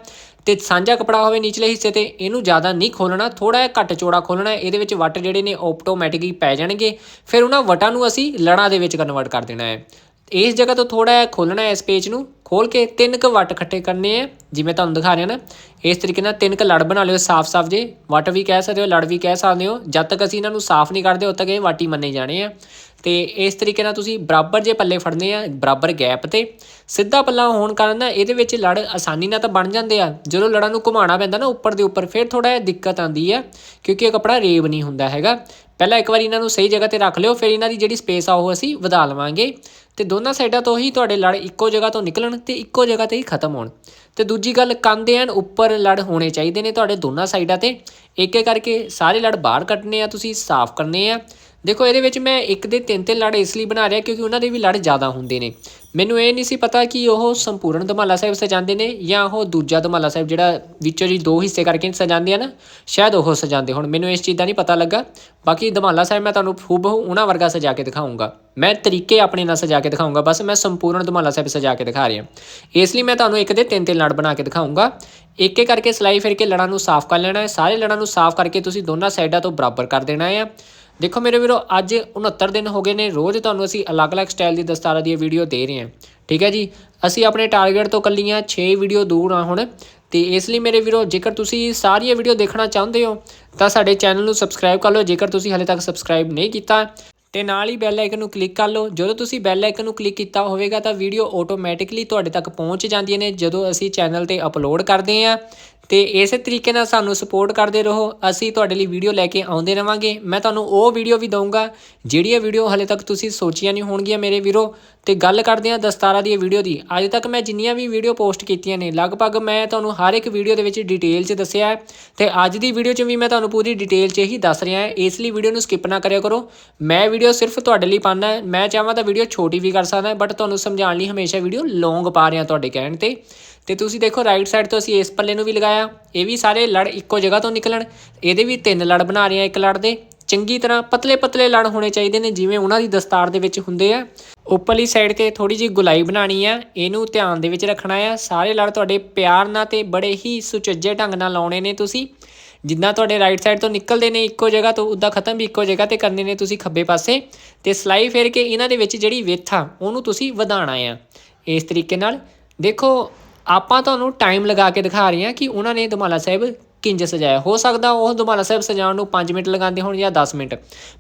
ਤੇ ਸਾਂਝਾ ਕਪੜਾ ਹੋਵੇ ਨਿਚਲੇ ਹਿੱਸੇ ਤੇ, ਇਹਨੂੰ ਜ਼ਿਆਦਾ ਨਹੀਂ ਖੋਲਣਾ ਥੋੜਾ ਜਿਹਾ ਘੱਟ ਚੌੜਾ ਖੋਲਣਾ ਇਹਦੇ ਵਿੱਚ ਵੱਟ ਜਿਹੜੇ ਨੇ ਆਟੋਮੈਟਿਕਲੀ ਪੈ ਜਾਣਗੇ। ਫਿਰ ਉਹਨਾਂ ਵਟਾਂ ਨੂੰ ਅਸੀਂ ਲੜਾਂ ਦੇ ਵਿੱਚ ਕਨਵਰਟ ਕਰ ਦੇਣਾ ਹੈ। ਇਸ ਜਗ੍ਹਾ ਤੋਂ ਥੋੜਾ ਜਿਹਾ ਖੋਲਣਾ ਹੈ ਇਸ ਪੇਜ ਨੂੰ ਖੋਲ ਕੇ ਤਿੰਨ ਕ ਵੱਟ ਇਕੱਠੇ ਕਰਨੇ ਆ ਜਿਵੇਂ ਤੁਹਾਨੂੰ ਦਿਖਾ ਰਿਹਾ ਨਾ। ਇਸ ਤਰੀਕੇ ਨਾਲ ਤਿੰਨ ਕ ਲੜ ਬਣਾ ਲਿਓ ਸਾਫ਼-ਸਾਫ਼ ਜੇ। ਵੱਟ ਵੀ ਕਹਿ ਸਕਦੇ ਹੋ, ਲੜ ਵੀ ਕਹਿ ਸਕਦੇ ਹੋ, ਜਦ ਤੱਕ ਅਸੀਂ ਇਹਨਾਂ ਨੂੰ ਸਾਫ਼ ਨਹੀਂ ਕਰਦੇ, ਉਦ ਤੱਕ ਇਹ ਵਾਟੀ ਮੰਨੇ ਜਾਣੇ ਆ। ਤੇ ਇਸ ਤਰੀਕੇ ਨਾਲ ਤੁਸੀਂ ਬਰਾਬਰ ਜੇ ਪੱਲੇ ਫੜਨੇ ਆ, ਬਰਾਬਰ ਗੈਪ ਤੇ, ਸਿੱਧਾ ਪੱਲਾ ਹੋਣ ਕਾਰਨ ਨਾ ਇਹਦੇ ਵਿੱਚ ਲੜ ਆਸਾਨੀ ਨਾਲ ਤਾਂ ਬਣ ਜਾਂਦੇ ਆ। ਜਦੋਂ ਲੜਾਂ ਨੂੰ ਘੁਮਾਉਣਾ ਪੈਂਦਾ ਨਾ ਉੱਪਰ ਦੇ ਉੱਪਰ, ਫਿਰ ਥੋੜਾ ਜਿਹਾ ਦਿੱਕਤ ਆਉਂਦੀ ਆ, ਕਿਉਂਕਿ ਇਹ ਕਪੜਾ ਰੇਬ ਨਹੀਂ ਹੁੰਦਾ ਹੈਗਾ। ਪਹਿਲਾਂ ਇੱਕ ਵਾਰੀ ਇਹਨਾਂ ਨੂੰ ਸਹੀ ਜਗ੍ਹਾ ਤੇ ਰੱਖ ਲਿਓ, ਫਿਰ ਇਹਨਾਂ ਦੀ ਜਿਹੜੀ ਸਪੇਸ ਆ ਉਹ ਅਸੀਂ ਵਧਾ ਲਵਾਂਗੇ। ਤੇ ਦੋਨਾਂ ਸਾਈਡਾਂ ਤੋਂ ਹੀ ਤੁਹਾਡੇ ਲੜ ਇੱਕੋ ਜਗ੍ਹਾ ਤੋਂ ਨਿਕਲਣ ਤੇ ਇੱਕੋ ਜਗ੍ਹਾ ਤੇ ਹੀ ਖਤਮ ਹੋਣ। ਤੇ ਦੂਜੀ ਗੱਲ ਕੰਨ ਐਨ ਉੱਪਰ ਲੜ ਹੋਣੇ ਚਾਹੀਦੇ ਨੇ ਤੁਹਾਡੇ ਦੋਨਾਂ ਸਾਈਡਾਂ ਤੇ। ਇੱਕ ਇੱਕ ਕਰਕੇ ਸਾਰੇ ਲੜ ਬਾਹਰ ਕੱਢਨੇ ਆ, ਤੁਸੀਂ ਸਾਫ਼ ਕਰਨੇ ਆ। ਦੇਖੋ, ਇਹਦੇ ਵਿੱਚ ਮੈਂ ਇੱਕ ਦੇ ਤਿੰਨ ਤਿੰਨ ਲੜ ਇਸ ਲਈ ਬਣਾ ਰਿਹਾ ਕਿਉਂਕਿ ਉਹਨਾਂ ਦੇ ਵੀ ਲੜ ਜ਼ਿਆਦਾ ਹੁੰਦੇ ਨੇ। ਮੈਨੂੰ ਇਹ ਨਹੀਂ ਸੀ ਪਤਾ ਕਿ ਉਹ ਸੰਪੂਰਨ ਦਮਾਲਾ ਸਾਹਿਬ ਸਜਾਉਂਦੇ ਨੇ ਜਾਂ ਉਹ ਦੂਜਾ ਦਮਾਲਾ ਸਾਹਿਬ ਜਿਹੜਾ ਵਿੱਚੋਂ ਜੀ ਦੋ ਹਿੱਸੇ ਕਰਕੇ ਸਜਾਉਂਦੇ ਆ ਨਾ, ਸ਼ਾਇਦ ਉਹ ਸਜਾਉਂਦੇ ਹੁਣ। ਮੈਨੂੰ ਇਸ ਚੀਜ਼ ਦਾ ਨਹੀਂ ਪਤਾ ਲੱਗਾ। ਬਾਕੀ ਦਮਾਲਾ ਸਾਹਿਬ ਮੈਂ ਤੁਹਾਨੂੰ ਖੂਬ ਉਹਨਾਂ ਵਰਗਾ ਸਜਾ ਕੇ ਦਿਖਾਉਂਗਾ ਮੈਂ ਤਰੀਕੇ ਆਪਣੇ ਨਾਲ ਸਜਾ ਕੇ ਦਿਖਾਉਂਗਾ ਬਸ ਮੈਂ ਸੰਪੂਰਨ ਦਮਾਲਾ ਸਾਹਿਬ ਸਜਾ ਕੇ ਦਿਖਾ ਰਿਹਾ। ਇਸ ਲਈ ਮੈਂ ਤੁਹਾਨੂੰ ਇੱਕ ਦੇ ਤਿੰਨ ਤਿੰਨ ਲੜ ਬਣਾ ਕੇ ਦਿਖਾਉਂਗਾ ਇੱਕ ਇੱਕ ਕਰਕੇ ਸਲਾਈ ਫਿਰ ਕੇ ਲੜਾਂ ਨੂੰ ਸਾਫ਼ ਕਰ ਲੈਣਾ ਹੈ। ਸਾਰੇ ਲੜਾਂ ਨੂੰ ਸਾਫ਼ ਕਰਕੇ ਤੁਸੀਂ ਦੋਨਾਂ ਸਾਈਡਾਂ ਤੋਂ ਬਰਾਬਰ ਕਰ ਦੇਣਾ ਹੈ ਦੇਖੋ ਮੇਰੇ ਵੀਰੋ, ਅੱਜ 69 ਦਿਨ ਹੋ ਗਏ ਨੇ, ਰੋਜ਼ ਤੁਹਾਨੂੰ ਅਸੀਂ ਅਲੱਗ-ਅਲੱਗ ਸਟਾਈਲ ਦੀ ਦਸਤਾਰਾਂ ਦੀ ਵੀਡੀਓ ਦੇ ਰਹੇ ਹਾਂ। ਠੀਕ ਹੈ ਜੀ? ਅਸੀਂ ਆਪਣੇ ਟਾਰਗੇਟ ਤੋਂ ਕੱਲੀਆਂ 6 ਵੀਡੀਓ ਦੂਰ ਆ ਹੁਣ। ਤੇ ਇਸ ਲਈ ਮੇਰੇ ਵੀਰੋ, ਜੇਕਰ ਤੁਸੀਂ ਸਾਰੀਆਂ ਵੀਡੀਓ ਦੇਖਣਾ ਚਾਹੁੰਦੇ ਹੋ, ਤਾਂ ਸਾਡੇ ਚੈਨਲ ਨੂੰ ਸਬਸਕ੍ਰਾਈਬ ਕਰ ਲਓ, ਜੇਕਰ ਤੁਸੀਂ ਹਲੇ ਤੱਕ ਸਬਸਕ੍ਰਾਈਬ ਨਹੀਂ ਕੀਤਾ। ਤੇ ਨਾਲ ਹੀ ਬੈਲ ਆਈਕਨ ਨੂੰ ਕਲਿੱਕ ਕਰ ਲਓ। ਜਦੋਂ ਤੁਸੀਂ ਬੈਲ ਆਈਕਨ ਨੂੰ ਕਲਿੱਕ ਕੀਤਾ ਹੋਵੇਗਾ, ਤਾਂ ਵੀਡੀਓ ਆਟੋਮੈਟਿਕਲੀ ਤੁਹਾਡੇ ਤੱਕ ਪਹੁੰਚ ਜਾਂਦੀਆਂ ਨੇ, ਜਦੋਂ ਅਸੀਂ ਚੈਨਲ ਤੇ ਅਪਲੋਡ ਕਰਦੇ ਹਾਂ। ਤੇ ਇਸੇ ਤਰੀਕੇ ਨਾਲ ਸਾਨੂੰ ਸਪੋਰਟ ਕਰਦੇ ਰਹੋ। ਅਸੀਂ ਤੁਹਾਡੇ ਲਈ ਵੀਡੀਓ ਲੈ ਕੇ ਆਉਂਦੇ ਰਵਾਂਗੇ। ਮੈਂ ਤੁਹਾਨੂੰ ਉਹ ਵੀਡੀਓ ਵੀ ਦਊਂਗਾ, ਜਿਹੜੀਆਂ ਵੀਡੀਓ ਹਲੇ ਤੱਕ ਤੁਸੀਂ ਸੋਚੀਆਂ ਨਹੀਂ ਹੋਣਗੀਆਂ ਮੇਰੇ ਵੀਰੋ। ਤੇ ਗੱਲ ਕਰਦੇ ਹਾਂ ਦਸਤਾਰਾਂ ਦੀ ਵੀਡੀਓ ਦੀ। ਅੱਜ ਤੱਕ ਮੈਂ ਜਿੰਨੀਆਂ ਵੀ ਵੀਡੀਓ ਪੋਸਟ ਕੀਤੀਆਂ ਨੇ, ਲਗਭਗ ਮੈਂ ਤੁਹਾਨੂੰ ਹਰ ਇੱਕ ਵੀਡੀਓ ਦੇ ਵਿੱਚ ਡਿਟੇਲ 'ਚ ਦੱਸਿਆ ਹੈ। ਤੇ ਅੱਜ ਦੀ ਵੀਡੀਓ 'ਚ ਵੀ ਮੈਂ ਤੁਹਾਨੂੰ ਪੂਰੀ ਡਿਟੇਲ 'ਚ ਹੀ ਦੱਸ ਰਿਹਾ ਹਾਂ। ਇਸ ਲਈ ਵੀਡੀਓ ਨੂੰ ਸਕਿਪ ਨਾ ਕਰਿਆ ਕਰੋ। ਮੈਂ ਵੀਡੀਓ ਸਿਰਫ ਤੁਹਾਡੇ ਲਈ ਪਾਣਾ ਹੈ। ਮੈਂ ਚਾਹਾਂ ਤਾਂ ਵੀਡੀਓ ਛੋਟੀ ਵੀ ਕਰ ਸਕਦਾ ਬਟ ਤੁਹਾਨੂੰ ਸਮਝਾਉਣ ਲਈ ਹਮੇਸ਼ਾ ਵੀਡੀਓ ਲੌਂਗ ਪਾ ਰਿਹਾ ਤੁਹਾਡੇ ਕਹਿਣ ਤੇ। ਤੇ ਤੁਸੀਂ ਦੇਖੋ ਰਾਈਟ ਸਾਈਡ ਤੋਂ ਅਸੀਂ ਇਸ ਪੱਲੇ ਨੂੰ ਵੀ ਲਗਾਇਆ। ਇਹ ਵੀ ਸਾਰੇ ਲੜ ਇੱਕੋ ਜਗ੍ਹਾ ਤੋਂ ਨਿਕਲਣ। ਇਹਦੇ ਵੀ ਤਿੰਨ ਲੜ ਬਣਾ ਰਹੇ ਆ ਇੱਕ ਲੜ ਦੇ। ਚੰਗੀ ਤਰ੍ਹਾਂ ਪਤਲੇ ਪਤਲੇ ਲੜ ਹੋਣੇ ਚਾਹੀਦੇ ਨੇ, ਜਿਵੇਂ ਉਹਨਾਂ ਦੀ ਦਸਤਾਰ ਦੇ ਵਿੱਚ ਹੁੰਦੇ ਆ। ਉੱਪਰਲੀ ਸਾਈਡ ਤੇ ਥੋੜੀ ਜਿਹੀ ਗੁਲਾਈ ਬਣਾਣੀ ਆ। ਇਹਨੂੰ ਧਿਆਨ ਦੇ ਵਿੱਚ ਰੱਖਣਾ ਆ। ਸਾਰੇ ਲੜ ਤੁਹਾਡੇ ਪਿਆਰ ਨਾਲ ਤੇ ਬੜੇ ਹੀ ਸੁਚੱਜੇ ਢੰਗ ਨਾਲ ਲਾਉਣੇ ਨੇ ਤੁਸੀਂ। ਜਿੱਦਾਂ ਤੁਹਾਡੇ ਰਾਈਟ ਸਾਈਡ ਤੋਂ ਨਿਕਲਦੇ ਨੇ ਇੱਕੋ ਜਗ੍ਹਾ ਤੋਂ, ਉੱਦਾਂ ਖਤਮ ਵੀ ਇੱਕੋ ਜਗ੍ਹਾ ਤੇ ਕਰਨੇ ਨੇ ਤੁਸੀਂ ਖੱਬੇ ਪਾਸੇ। ਤੇ ਸਲਾਈ ਫੇਰ ਕੇ ਇਹਨਾਂ ਦੇ ਵਿੱਚ ਜਿਹੜੀ ਵਿੱਥ ਆ, ਉਹਨੂੰ ਤੁਸੀਂ ਵਧਾਉਣਾ ਆ। ਇਸ ਤਰੀਕੇ ਨਾਲ ਦੇਖੋ ਆਪਾਂ ਤੁਹਾਨੂੰ ਟਾਈਮ ਲਗਾ ਕੇ ਦਿਖਾ ਰਹੇ ਹਾਂ ਕਿ ਉਹਨਾਂ ਨੇ ਦੁਮਾਲਾ ਸਾਹਿਬ ਕਿੰਜ ਸਜਾਇਆ। ਹੋ ਸਕਦਾ ਉਹ ਦੁਮਾਲਾ ਸਾਹਿਬ ਸਜਾਉਣ ਨੂੰ 5 ਮਿੰਟ ਲਗਾਉਂਦੇ ਹੋਣ ਜਾਂ 10 ਮਿੰਟ।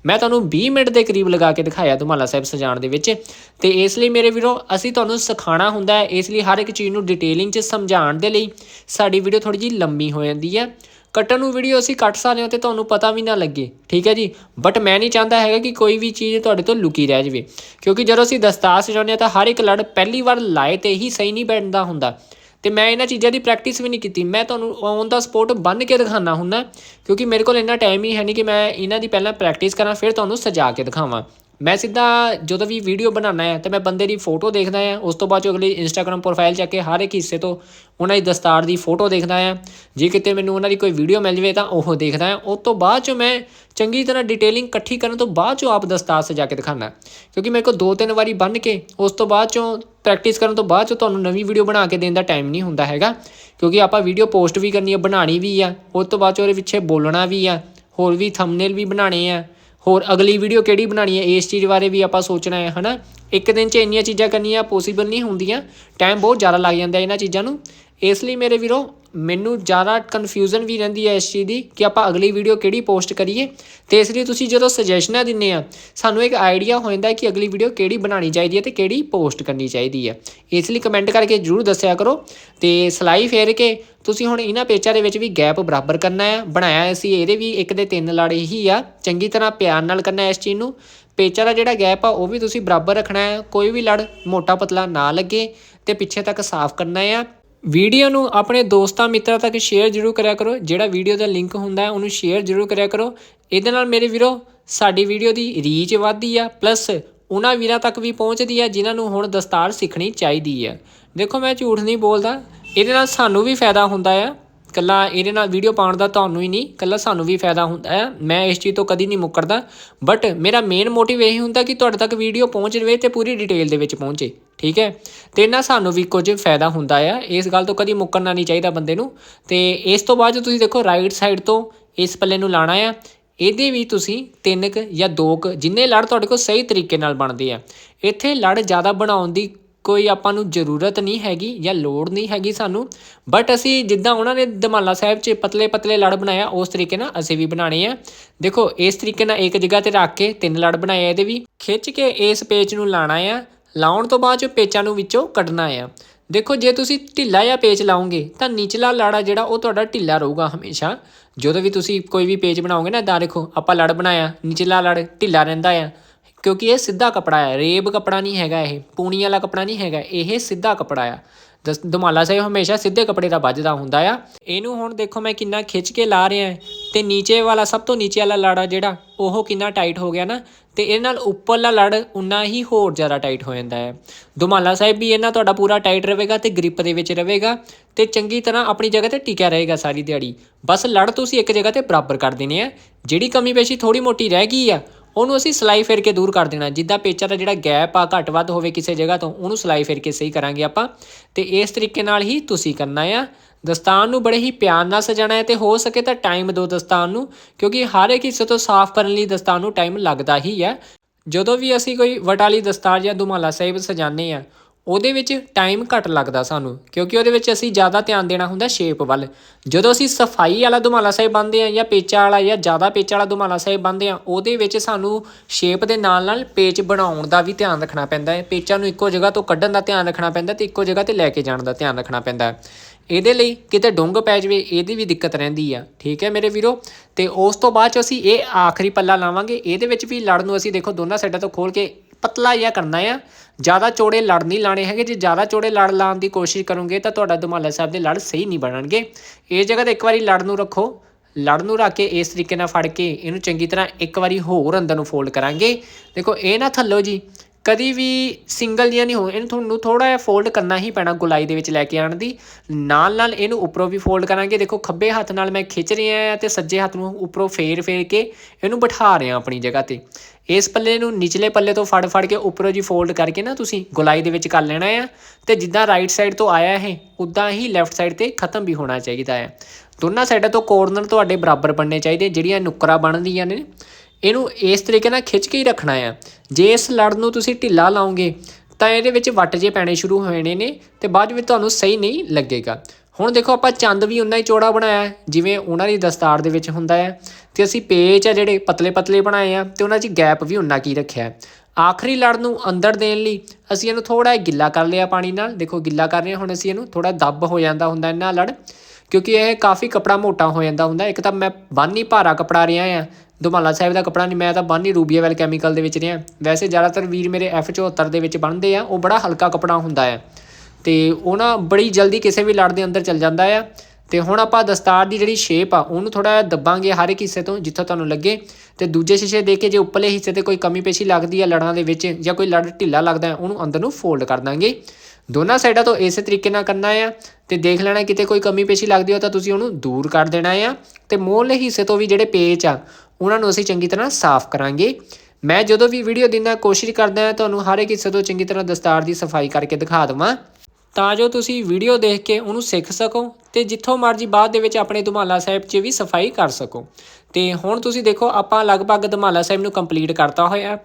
ਮੈਂ ਤੁਹਾਨੂੰ 20 ਮਿੰਟ ਦੇ ਕਰੀਬ ਲਗਾ ਕੇ ਦਿਖਾਇਆ ਦੁਮਾਲਾ ਸਾਹਿਬ ਸਜਾਉਣ ਦੇ ਵਿੱਚ ਤੇ ਇਸ ਲਈ ਮੇਰੇ ਵੀਰੋ, ਅਸੀਂ ਤੁਹਾਨੂੰ ਸਿਖਾਉਣਾ ਹੁੰਦਾ ਹੈ ਇਸ ਲਈ ਹਰ ਇੱਕ ਚੀਜ਼ ਨੂੰ ਡਿਟੇਲਿੰਗ 'ਚ ਸਮਝਾਉਣ ਦੇ ਲਈ ਸਾਡੀ ਵੀਡੀਓ ਥੋੜੀ ਜਿਹੀ ਲੰਮੀ ਹੋ ਜਾਂਦੀ ਹੈ। ਕੱਟਣ ਨੂੰ ਵੀਡੀਓ ਅਸੀਂ ਕੱਟ ਸਕਦੇ ਹਾਂ ਤੇ ਤੁਹਾਨੂੰ ਪਤਾ ਵੀ ਨਾ ਲੱਗੇ, ਠੀਕ ਹੈ ਜੀ? ਬਟ ਮੈਂ ਨਹੀਂ ਚਾਹੁੰਦਾ ਹੈਗਾ ਕਿ ਕੋਈ ਵੀ ਚੀਜ਼ ਤੁਹਾਡੇ ਤੋਂ ਲੁਕੀ ਰਹਿ ਜਾਵੇ, ਕਿਉਂਕਿ ਜਦੋਂ ਅਸੀਂ ਦਸਤਾਰ ਸਜਾਉਂਦੇ ਹਾਂ ਤਾਂ ਹਰ ਇੱਕ ਲੜ ਪਹਿਲੀ ਵਾਰ ਲਾਏ ਤੇ ਹੀ ਸਹੀ ਨਹੀਂ ਬੈਠਦਾ ਹੁੰਦਾ। ਤੇ ਮੈਂ ਇਹਨਾਂ ਚੀਜ਼ਾਂ ਦੀ ਪ੍ਰੈਕਟਿਸ ਵੀ ਨਹੀਂ ਕੀਤੀ। ਮੈਂ ਤੁਹਾਨੂੰ ਔਨ ਦਾ ਸਪੋਰਟ ਬੰਨ ਕੇ ਦਿਖਾਣਾ ਹੁੰਦਾ, ਕਿਉਂਕਿ ਮੇਰੇ ਕੋਲ ਇੰਨਾ ਟਾਈਮ ਹੀ ਹੈ ਨਹੀਂ ਕਿ ਮੈਂ ਇਹਨਾਂ ਦੀ ਪਹਿਲਾਂ ਪ੍ਰੈਕਟਿਸ ਕਰਾਂ, ਫਿਰ ਤੁਹਾਨੂੰ ਸਜਾ ਕੇ ਦਿਖਾਵਾਂ। ਮੈਂ ਸਿੱਧਾ ਜਦੋਂ ਵੀ ਵੀਡੀਓ ਬਣਾਉਣਾ ਹੈ ਤੇ ਮੈਂ ਬੰਦੇ ਦੀ ਫੋਟੋ ਦੇਖਦਾ ਹਾਂ, ਉਸ ਤੋਂ ਬਾਅਦ 'ਚੋਂ ਅਗਲੀ ਇੰਸਟਾਗ੍ਰam ਪ੍ਰੋਫਾਈਲ ਚੱਕ ਕੇ ਹਰ ਇੱਕ ਹਿੱਸੇ ਤੋਂ ਉਹਨਾਂ ਦੀ ਦਸਤਾਰ ਦੀ ਫੋਟੋ ਦੇਖਦਾ ਹਾਂ। ਜੇ ਕਿਤੇ ਮੈਨੂੰ ਉਹਨਾਂ ਦੀ ਕੋਈ ਵੀਡੀਓ ਮਿਲ ਜਵੇ ਤਾਂ ਉਹ ਦੇਖਦਾ ਆ ਉਸ ਤੋਂ ਬਾਅਦ 'ਚੋਂ ਮੈਂ ਚੰਗੀ ਤਰ੍ਹਾਂ ਡਿਟੇਲਿੰਗ ਇਕੱਠੀ ਕਰਨ ਤੋਂ ਬਾਅਦ 'ਚੋਂ ਆਪ ਦਸਤਾਰ ਸਜਾ ਕੇ ਦਿਖਾਣਾ ਕਿਉਂਕਿ ਮੇਰੇ ਕੋਲ ਦੋ ਤਿੰਨ ਵਾਰੀ ਬੰਨ ਕੇ ਉਸ ਤੋਂ ਬਾਅਦ 'ਚੋਂ ਪ੍ਰੈਕਟਿਸ ਕਰਨ ਤੋਂ ਬਾਅਦ 'ਚੋਂ ਤੁਹਾਨੂੰ ਨਵੀਂ ਵੀਡੀਓ ਬਣਾ ਕੇ ਦੇਣ ਦਾ ਟਾਈਮ ਨਹੀਂ ਹੁੰਦਾ ਹੈਗਾ। ਕਿਉਂਕਿ ਆਪਾਂ ਵੀਡੀਓ ਪੋਸਟ ਵੀ ਕਰਨੀ ਹੈ ਬਣਾਣੀ ਵੀ ਆ। ਉਸ ਤੋਂ ਬਾਅਦ 'ਚੋਂ ਉਹਦੇ ਪਿੱਛੇ ਬੋਲਣਾ ਵੀ ਆ। ਹੋਰ ਵੀ ਥੰਬਨੇਲ ਵੀ ਬਣਾਣੇ ਆ। ਹੋਰ ਅਗਲੀ ਵੀਡੀਓ ਕਿਹੜੀ ਬਣਾਣੀ ਹੈ? ਇਸ ਚੀਜ਼ ਬਾਰੇ ਵੀ ਆਪਾਂ ਸੋਚਣਾ ਹੈ, ਹਨਾ? ਇੱਕ ਦਿਨ 'ਚ ਇੰਨੀਆਂ ਚੀਜ਼ਾਂ ਕਰਨੀਆਂ ਪੋਸੀਬਲ ਨਹੀਂ ਹੁੰਦੀਆਂ। ਟਾਈਮ ਬਹੁਤ ਜ਼ਿਆਦਾ ਲੱਗ ਜਾਂਦਾ ਇਹਨਾਂ ਚੀਜ਼ਾਂ ਨੂੰ। ਇਸ ਲਈ ਮੇਰੇ ਵੀਰੋ, ਮੈਨੂੰ ਜ਼ਿਆਦਾ ਕਨਫਿਊਜ਼ਨ ਵੀ ਰਹਿੰਦੀ ਹੈ ਇਸ ਚੀਜ਼ ਦੀ ਕਿ ਆਪਾਂ ਅਗਲੀ ਵੀਡੀਓ ਕਿਹੜੀ ਪੋਸਟ ਕਰੀਏ। ਤੇ ਇਸ ਲਈ ਤੁਸੀਂ ਜਦੋਂ ਸੁਜੈਸ਼ਨਾਂ ਦਿੰਨੇ ਆ, ਸਾਨੂੰ ਇੱਕ ਆਈਡੀਆ ਹੋ ਜਾਂਦਾ ਕਿ ਅਗਲੀ ਵੀਡੀਓ ਕਿਹੜੀ ਬਣਾਉਣੀ ਚਾਹੀਦੀ ਹੈ ਤੇ ਕਿਹੜੀ ਪੋਸਟ ਕਰਨੀ ਚਾਹੀਦੀ ਹੈ। ਇਸ ਲਈ ਕਮੈਂਟ ਕਰਕੇ ਜਰੂਰ ਦੱਸਿਆ ਕਰੋ। ਤੇ ਸਲਾਈ ਫੇਰ ਕੇ ਤੁਸੀਂ ਹੁਣ ਇਹਨਾਂ ਪੇਚਾਂ ਦੇ ਵਿੱਚ ਵੀ ਗੈਪ ਬਰਾਬਰ ਕਰਨਾ ਹੈ, ਬਣਾਇਆ ਅਸੀਂ ਇਹਦੇ ਵੀ ਇੱਕ ਦੇ ਤਿੰਨ ਲੜ ਹੀ ਆ। ਚੰਗੀ ਤਰ੍ਹਾਂ ਪਿਆਰ ਨਾਲ ਕਰਨਾ ਇਸ ਚੀਜ਼ ਨੂੰ। ਪੇਚਾਂ ਦਾ ਜਿਹੜਾ ਗੈਪ ਆ, ਉਹ ਵੀ ਤੁਸੀਂ ਬਰਾਬਰ ਰੱਖਣਾ ਹੈ। ਕੋਈ ਵੀ ਲੜ ਮੋਟਾ ਪਤਲਾ ਨਾ ਲੱਗੇ ਤੇ ਪਿੱਛੇ ਤੱਕ ਸਾਫ਼ ਕਰਨਾ ਆ ਵੀਡੀਓ ਨੂੰ ਆਪਣੇ ਦੋਸਤਾਂ, ਮਿੱਤਰਾਂ ਤੱਕ ਸ਼ੇਅਰ ਜ਼ਰੂਰ ਕਰਿਆ ਕਰੋ। ਜਿਹੜਾ ਵੀਡੀਓ ਦਾ ਲਿੰਕ ਹੁੰਦਾ ਹੈ, ਉਹਨੂੰ ਸ਼ੇਅਰ ਜ਼ਰੂਰ ਕਰਿਆ ਕਰੋ। ਇਹਦੇ ਨਾਲ ਮੇਰੇ ਵੀਰੋ, ਸਾਡੀ ਵੀਡੀਓ ਦੀ ਰੀਚ ਵੱਧਦੀ ਆ ਪਲੱਸ ਉਹਨਾਂ ਵੀਰਾਂ ਤੱਕ ਵੀ ਪਹੁੰਚਦੀ ਆ, ਜਿਨ੍ਹਾਂ ਨੂੰ ਹੁਣ ਦਸਤਾਰ ਸਿੱਖਣੀ ਚਾਹੀਦੀ ਆ। ਦੇਖੋ, ਮੈਂ ਝੂਠ ਨਹੀਂ ਬੋਲਦਾ। ਇਹਦੇ ਨਾਲ ਸਾਨੂੰ ਵੀ ਫਾਇਦਾ ਹੁੰਦਾ ਆ। ਕੱਲਾ ਇਹਦੇ ਨਾਲ ਵੀਡੀਓ ਪਾਉਣ ਦਾ ਤੁਹਾਨੂੰ ਹੀ ਨਹੀਂ ਕੱਲਾ ਸਾਨੂੰ ਵੀ ਫਾਇਦਾ ਹੁੰਦਾ ਹੈ ਮੈਂ ਇਸ ਚੀਜ਼ ਤੋਂ ਕਦੀ ਨਹੀਂ ਮੁੱਕਰਦਾ। ਬਟ ਮੇਰਾ ਮੇਨ ਮੋਟਿਵ ਇਹ ਹੁੰਦਾ ਕਿ ਤੁਹਾਡੇ ਤੱਕ ਵੀਡੀਓ ਪਹੁੰਚ ਜਾਵੇ ਤੇ ਪੂਰੀ ਡਿਟੇਲ ਦੇ ਵਿੱਚ ਪਹੁੰਚੇ। ਠੀਕ ਹੈ? ਤੇ ਇਹਨਾਂ ਸਾਨੂੰ ਵੀ ਕੁਝ ਫਾਇਦਾ ਹੁੰਦਾ ਆ। ਇਸ ਗੱਲ ਤੋਂ ਕਦੀ ਮੁੱਕਰਨਾ ਨਹੀਂ ਚਾਹੀਦਾ ਬੰਦੇ ਨੂੰ। ਤੇ ਇਸ ਤੋਂ ਬਾਅਦ ਤੁਸੀਂ ਦੇਖੋ ਰਾਈਟ ਸਾਈਡ ਤੋਂ ਇਸ ਪੱਲੇ ਨੂੰ ਲਾਣਾ ਆ। ਇਹਦੇ ਵੀ ਤੁਸੀਂ ਤਿੰਨ ਕ ਜਾਂ ਦੋ ਕ ਜਿੰਨੇ ਲੜ ਤੁਹਾਡੇ ਕੋਲ ਸਹੀ ਤਰੀਕੇ ਨਾਲ ਬਣਦੇ ਆ। ਇੱਥੇ ਲੜ ਜ਼ਿਆਦਾ ਬਣਾਉਣ ਦੀ ਕੋਈ ਆਪਾਂ ਨੂੰ ਜ਼ਰੂਰਤ ਨਹੀਂ ਹੈਗੀ ਜਾਂ ਲੋੜ ਨਹੀਂ ਹੈਗੀ ਸਾਨੂੰ। ਬਟ ਅਸੀਂ ਜਿੱਦਾਂ ਉਹਨਾਂ ਨੇ ਦਮਾਲਾ ਸਾਹਿਬ 'ਚ ਪਤਲੇ ਪਤਲੇ ਲੜ ਬਣਾਇਆ, ਉਸ ਤਰੀਕੇ ਨਾਲ ਅਸੀਂ ਵੀ ਬਣਾਣੇ ਆ। ਦੇਖੋ, ਇਸ ਤਰੀਕੇ ਨਾਲ ਇੱਕ ਜਗ੍ਹਾ ਤੇ ਰੱਖ ਕੇ ਤਿੰਨ ਲੜ ਬਣਾਏ ਇਹਦੇ ਵੀ। ਖਿੱਚ ਕੇ ਇਸ ਪੇਜ ਨੂੰ ਲਾਣਾ ਆ। ਲਾਉਣ ਤੋਂ ਬਾਅਦ 'ਚ ਪੇਚਾਂ ਨੂੰ ਵਿੱਚੋਂ ਕੱਢਣਾ ਆ। ਦੇਖੋ, ਜੇ ਤੁਸੀਂ ਢਿੱਲਾ ਜਾਂ ਪੇਚ ਲਾਓਗੇ, ਤਾਂ ਨਿਚਲਾ ਲਾੜਾ ਜਿਹੜਾ, ਉਹ ਤੁਹਾਡਾ ਢਿੱਲਾ ਰਹੂਗਾ ਹਮੇਸ਼ਾ। ਜਦੋਂ ਵੀ ਤੁਸੀਂ ਕੋਈ ਵੀ ਪੇਜ ਬਣਾਓਗੇ ਨਾ, ਇਦਾਂ ਦੇਖੋ, ਆਪਾਂ ਲੜ ਬਣਾਇਆ, ਨਿਚਲਾ ਲੜ ਢਿੱਲਾ ਰਹਿੰਦਾ ਆ। ਕਿਉਂਕਿ ਇਹ ਸਿੱਧਾ ਕਪੜਾ ਹੈ ਰੇਬ ਕਪੜਾ ਨਹੀਂ ਹੈਗਾ ਇਹ, ਪੂਣੀ ਵਾਲਾ ਕਪੜਾ ਨਹੀਂ ਹੈਗਾ, ਇਹ ਸਿੱਧਾ ਕਪੜਾ ਆ। ਦਸ ਦਮਾਲਾ ਸਾਹਿਬ ਹਮੇਸ਼ਾ ਸਿੱਧੇ ਕਪੜੇ ਦਾ ਵੱਜਦਾ ਹੁੰਦਾ ਆ। ਇਹਨੂੰ ਹੁਣ ਦੇਖੋ, ਮੈਂ ਕਿੰਨਾ ਖਿੱਚ ਕੇ ਲਾ ਰਿਹਾ, ਤੇ ਨੀਚੇ ਵਾਲਾ, ਸਭ ਤੋਂ ਨੀਚੇ ਵਾਲਾ ਲਾੜਾ ਜਿਹੜਾ, ਉਹ ਕਿੰਨਾ ਟਾਈਟ ਹੋ ਗਿਆ ਨਾ ਤੇ ਇਹਦੇ ਨਾਲ ਉੱਪਰਲਾ ਲੜ ਉਨਾ ਹੀ ਹੋਰ ਜ਼ਿਆਦਾ ਟਾਈਟ ਹੋ ਜਾਂਦਾ ਹੈ। ਦੁਮਾਲਾ ਸਾਹਿਬ ਵੀ ਇਹਨਾਂ ਤੁਹਾਡਾ ਪੂਰਾ ਟਾਈਟ ਰਹੇਗਾ ਤੇ ਗ੍ਰਿਪ ਦੇ ਵਿੱਚ ਰਹੇਗਾ ਤੇ ਚੰਗੀ ਤਰ੍ਹਾਂ ਆਪਣੀ ਜਗ੍ਹਾ ਤੇ ਟਿਕਿਆ ਰਹੇਗਾ ਸਾਰੀ ਦਿਹਾੜੀ। ਬਸ ਲੜ ਤੁਸੀਂ ਇੱਕ ਜਗ੍ਹਾ ਤੇ ਬਰਾਬਰ ਕਰ ਦੇਣੇ ਆ ਜਿਹੜੀ ਕਮੀ ਪੇਸ਼ੀ ਥੋੜੀ ਮੋਟੀ ਰਹਿ ਗਈ ਆ, ਉਹਨੂੰ ਅਸੀਂ ਸਲਾਈ ਫੇਰ ਕੇ ਦੂਰ ਕਰ ਦੇਣਾ। ਜਿੱਦਾਂ ਪੇਚਾ ਦਾ ਜਿਹੜਾ ਗੈਪ ਆ, ਘੱਟ ਵੱਧ ਹੋਵੇ ਕਿਸੇ ਜਗ੍ਹਾ ਤੋਂ, ਉਹਨੂੰ ਸਲਾਈ ਫੇਰ ਕੇ ਸਹੀ ਕਰਾਂਗੇ ਆਪਾਂ। ਤੇ ਇਸ ਤਰੀਕੇ ਨਾਲ ਹੀ ਤੁਸੀਂ ਕਰਨਾ ਆ। ਦਸਤਾਨ ਨੂੰ ਬੜੇ ਹੀ ਪਿਆਰ ਨਾਲ ਸਜਾਣਾ ਹੈ ਤੇ ਹੋ ਸਕੇ ਤਾਂ ਟਾਈਮ ਦਿਓ ਦਸਤਾਨ ਨੂੰ, ਕਿਉਂਕਿ ਹਰ ਇੱਕ ਹਿੱਸੇ ਤੋਂ ਸਾਫ਼ ਕਰਨ ਲਈ ਦਸਤਾਨ ਨੂੰ ਟਾਈਮ ਲੱਗਦਾ ਹੀ ਹੈ। ਜਦੋਂ ਵੀ ਅਸੀਂ ਕੋਈ ਵਟਾਲੀ ਦਸਤਾਰ ਜਾਂ ਦੁਮਾਲਾ ਸਾਹਿਬ ਸਜਾਉਂਦੇ ਆ ਉਹਦੇ ਵਿੱਚ ਟਾਈਮ ਘੱਟ ਲੱਗਦਾ ਸਾਨੂੰ, ਕਿਉਂਕਿ ਉਹਦੇ ਵਿੱਚ ਅਸੀਂ ਜ਼ਿਆਦਾ ਧਿਆਨ ਦੇਣਾ ਹੁੰਦਾ ਸ਼ੇਪ ਵੱਲ। ਜਦੋਂ ਅਸੀਂ ਸਫ਼ਾਈ ਵਾਲਾ ਦੁਮਾਲਾ ਸਾਹਿਬ ਬੰਨਦੇ ਆ ਜਾਂ ਪੇਚਾ ਵਾਲਾ ਜਾਂ ਜ਼ਿਆਦਾ ਪੇਚਾ ਵਾਲਾ ਦੁਮਾਲਾ ਸਾਹਿਬ ਬੰਨਦੇ ਆ ਉਹਦੇ ਵਿੱਚ ਸਾਨੂੰ ਸ਼ੇਪ ਦੇ ਨਾਲ ਨਾਲ ਪੇਚ ਬਣਾਉਣ ਦਾ ਵੀ ਧਿਆਨ ਰੱਖਣਾ ਪੈਂਦਾ ਹੈ। ਪੇਚਾਂ ਨੂੰ ਇੱਕੋ ਜਗ੍ਹਾ ਤੋਂ ਕੱਢਣ ਦਾ ਧਿਆਨ ਰੱਖਣਾ ਪੈਂਦਾ ਤੇ ਇੱਕੋ ਜਗ੍ਹਾ ਤੇ ਲੈ ਕੇ ਜਾਣ ਦਾ ਧਿਆਨ ਰੱਖਣਾ ਪੈਂਦਾ ਹੈ। ਇਹਦੇ ਲਈ ਕਿਤੇ ਡੁੰਗ ਪੈ ਜਵੇ, ਇਹਦੀ ਵੀ ਦਿੱਕਤ ਰਹਿੰਦੀ ਆ। ਠੀਕ ਹੈ ਮੇਰੇ ਵੀਰੋ? ਤੇ ਉਸ ਤੋਂ ਬਾਅਦ ਚ ਅਸੀਂ ਇਹ ਆਖਰੀ ਪੱਲਾ ਲਾਵਾਂਗੇ। ਇਹਦੇ ਵਿੱਚ ਵੀ ਲੜ ਨੂੰ ਅਸੀਂ ਦੇਖੋ ਦੋਨਾਂ ਸਾਈਡਾਂ ਤੋਂ ਖੋਲ ਕੇ ਪਤਲਾ ਜਿਹਾ ਕਰਨਾ ਆ। ਜ਼ਿਆਦਾ ਚੌੜੇ ਲੜ ਨਹੀਂ ਲਾਣੇ ਹੈਗੇ। ਜੇ ਜ਼ਿਆਦਾ ਚੌੜੇ ਲੜ ਲਾਉਣ ਦੀ ਕੋਸ਼ਿਸ਼ ਕਰੋਗੇ ਤਾਂ ਤੁਹਾਡਾ ਦੁਮਾਲਾ ਸਾਹਿਬ ਦੇ ਲੜ ਸਹੀ ਨਹੀਂ ਬਣਨਗੇ। ਇਹ ਜਗ੍ਹਾ ਤੇ ਇੱਕ ਵਾਰੀ ਲੜ ਨੂੰ ਰੱਖੋ। ਲੜ ਨੂੰ ਰੱਖ ਕੇ ਇਸ ਤਰੀਕੇ ਨਾਲ ਫੜ ਕੇ ਇਹਨੂੰ ਚੰਗੀ ਤਰ੍ਹਾਂ ਇੱਕ ਵਾਰੀ ਹੋਰ ਅੰਦਰ ਨੂੰ ਫੋਲਡ ਕਰਾਂਗੇ। ਦੇਖੋ, ਇਹ ਨਾ ਥੱਲੋ ਜੀ। ਕਦੀ ਵੀ ਸਿੰਗਲ ਜਿਹਾ ਨਹੀਂ ਹੋ ਇਹਨੂੰ ਤੁਹਾਨੂੰ ਥੋੜਾ ਜਿਹਾ ਫੋਲਡ ਕਰਨਾ ਹੀ ਪੈਣਾ ਗੁਲਾਈ ਦੇ ਵਿੱਚ ਲੈ ਕੇ ਆਉਣ ਦੀ। ਨਾਲ ਨਾਲ ਇਹਨੂੰ ਉੱਪਰੋਂ ਵੀ ਫੋਲਡ ਕਰਾਂਗੇ। ਦੇਖੋ, ਖੱਬੇ ਹੱਥ ਨਾਲ ਮੈਂ ਖਿੱਚ ਰਿਹਾ ਆ ਤੇ ਸੱਜੇ ਹੱਥ ਨੂੰ ਉੱਪਰੋਂ ਫੇਰ ਫੇਰ ਕੇ ਇਹਨੂੰ ਬਿਠਾ ਰਿਹਾ ਆਪਣੀ ਜਗ੍ਹਾ ਤੇ। ਇਸ ਪੱਲੇ ਨੂੰ ਨਿਚਲੇ ਪੱਲੇ ਤੋਂ ਫੜ ਫੜ ਕੇ ਉੱਪਰੋਂ ਜੀ ਫੋਲਡ ਕਰਕੇ ਨਾ ਤੁਸੀਂ ਗੁਲਾਈ ਦੇ ਵਿੱਚ ਕਰ ਲੈਣਾ ਆ। ਤੇ ਜਿੱਦਾਂ ਰਾਈਟ ਸਾਈਡ ਤੋਂ ਆਇਆ ਇਹ, ਉਦਾਂ ਹੀ ਲੈਫਟ ਸਾਈਡ ਤੇ ਖਤਮ ਵੀ ਹੋਣਾ ਚਾਹੀਦਾ ਹੈ। ਦੋਨਾਂ ਸਾਈਡਾਂ ਤੋਂ ਕੋਰਨਰ ਤੁਹਾਡੇ ਬਰਾਬਰ ਬਣਨੇ ਚਾਹੀਦੇ, ਜਿਹੜੀਆਂ ਨੁਕਰਾਂ ਬਣਦੀਆਂ ਨੇ। ਇਹਨੂੰ ਇਸ ਤਰੀਕੇ ਨਾਲ ਖਿੱਚ ਕੇ ਹੀ ਰੱਖਣਾ ਆ। ਜੇ ਇਸ ਲੜ ਨੂੰ ਤੁਸੀਂ ਢਿੱਲਾ ਲਾਓਗੇ ਤਾਂ ਇਹਦੇ ਵਿੱਚ ਵੱਟ ਜੇ ਪੈਣੇ ਸ਼ੁਰੂ ਹੋ ਜਾਣੇ ਨੇ ਤੇ ਬਾਅਦ ਵਿੱਚ ਤੁਹਾਨੂੰ ਸਹੀ ਨਹੀਂ ਲੱਗੇਗਾ। ਹੁਣ ਦੇਖੋ ਆਪਾਂ ਚੰਦ ਵੀ ਉਨਾ ਹੀ ਚੌੜਾ ਬਣਾਇਆ, ਜਿਵੇਂ ਉਹਨਾਂ ਦੀ ਦਸਤਾਰ ਦੇ ਵਿੱਚ ਹੁੰਦਾ ਹੈ ਤੇ ਅਸੀਂ ਪੇਚ ਆ ਜਿਹੜੇ ਪਤਲੇ ਪਤਲੇ ਬਣਾਏ ਆ ਤੇ ਉਹਨਾਂ 'ਚ ਗੈਪ ਵੀ ਉਨਾ ਕੀ ਰੱਖਿਆ। ਆਖਰੀ ਲੜ ਨੂੰ ਅੰਦਰ ਦੇਣ ਲਈ ਅਸੀਂ ਇਹਨੂੰ ਥੋੜਾ ਗਿੱਲਾ ਕਰ ਲਿਆ ਪਾਣੀ ਨਾਲ। ਦੇਖੋ ਗਿੱਲਾ ਕਰ ਰਹੇ ਹਾਂ, ਹੁਣ ਅਸੀਂ ਇਹਨੂੰ ਥੋੜਾ ਦੱਬ ਹੋ ਜਾਂਦਾ ਹੁੰਦਾ ਇਹਨਾਂ ਲੜ, ਕਿਉਂਕਿ ਇਹ ਕਾਫੀ ਕਪੜਾ ਮੋਟਾ ਹੋ ਜਾਂਦਾ ਹੁੰਦਾ। ਇੱਕ ਤਾਂ ਮੈਂ ਬਾਨੀ ਭਾਰਾ ਕਪੜਾ ਰਿਹਾ ਆ ਦੁਮਾਲਾ ਸਾਹਿਬ ਦਾ ਕੱਪੜਾ ਨਹੀਂ, ਮੈਂ ਤਾਂ ਬਾਨੀ ਰੂਬੀਆਵੈਲ ਕੈਮੀਕਲ ਦੇ ਵਿੱਚ ਰਿਹਾ। ਵੈਸੇ ਜ਼ਿਆਦਾਤਰ ਵੀਰ ਮੇਰੇ F74 ਦੇ ਵਿੱਚ ਬਣਦੇ ਆ, ਉਹ ਬੜਾ ਹਲਕਾ ਕੱਪੜਾ ਹੁੰਦਾ ਹੈ ਤੇ ਉਹ ਨਾ ਬੜੀ ਜਲਦੀ ਕਿਸੇ ਵੀ ਲੜ ਦੇ ਅੰਦਰ ਚੱਲ ਜਾਂਦਾ ਆ। ਤੇ ਹੁਣ ਆਪਾਂ ਦਸਤਾਰ ਦੀ ਜਿਹੜੀ ਸ਼ੇਪ ਆ, ਉਹਨੂੰ ਥੋੜਾ ਜਿਹਾ ਦੱਬਾਂਗੇ ਹਰ ਇੱਕ ਹਿੱਸੇ ਤੋਂ, ਜਿੱਥੋਂ ਤੁਹਾਨੂੰ ਲੱਗੇ। ਤੇ ਦੂਜੇ ਸ਼ੀਸ਼ੇ ਦੇ ਕੇ ਜੇ ਉੱਪਰਲੇ ਹਿੱਸੇ ਤੇ ਕੋਈ ਕਮੀ ਪੇਸ਼ੀ ਲੱਗਦੀ ਆ ਲੜਾਂ ਦੇ ਵਿੱਚ, ਜਾਂ ਕੋਈ ਲੜ ਢਿੱਲਾ ਲੱਗਦਾ ਉਹਨੂੰ ਅੰਦਰ ਨੂੰ ਫੋਲਡ ਕਰ ਦਾਂਗੇ। ਦੋਨਾਂ ਸਾਈਡਾਂ ਤੋਂ ਇਸੇ ਤਰੀਕੇ ਨਾਲ ਕਰਨਾ ਆ। ਤੇ ਦੇਖ ਲੈਣਾ, ਕਿਤੇ ਕੋਈ ਕਮੀ ਪੇਸ਼ੀ ਲੱਗਦੀ ਹੋ ਤਾਂ ਤੁਸੀਂ ਉਹਨੂੰ ਦੂਰ ਕਰ ਦੇਣਾ ਆ। ਤੇ ਮੋਹਲੇ ਹਿੱਸੇ ਤੋਂ ਵੀ ਜਿਹੜੇ ਪੇਚ ਆ ਉਹਨਾਂ ਨੂੰ ਅਸੀਂ ਚੰਗੀ ਤਰ੍ਹਾਂ ਸਾਫ਼ ਕਰਾਂਗੇ। ਮੈਂ ਜਦੋਂ ਵੀ ਵੀਡੀਓ ਦਿੰਦਾ ਕੋਸ਼ਿਸ਼ ਕਰਦਾ ਹਾਂ, ਤੁਹਾਨੂੰ ਹਰ ਇੱਕ ਹਿੱਸੇ ਤੋਂ ਚੰਗੀ ਤਰ੍ਹਾਂ ਦਸਤਾਰ ਦੀ ਸਫ਼ਾਈ ਕਰਕੇ ਦਿਖਾ ਦਵਾਂ। ਤਾਂ ਜੋ ਤੁਸੀਂ ਵੀਡੀਓ ਦੇਖ ਕੇ ਉਹਨੂੰ ਸਿੱਖ ਸਕੋ ਤੇ ਜਿੱਥੋਂ ਮਰਜ਼ੀ ਬਾਅਦ ਦੇ ਵਿੱਚ ਆਪਣੇ ਧਮਾਲਾ ਸਾਹਿਬ 'ਚ ਵੀ ਸਫ਼ਾਈ ਕਰ ਸਕੋ। ਤੇ ਹੁਣ ਤੁਸੀਂ ਦੇਖੋ, ਆਪਾਂ ਲਗਭਗ ਧਮਾਲਾ ਸਾਹਿਬ ਨੂੰ ਕੰਪਲੀਟ ਕਰਤਾ ਹੋਇਆ।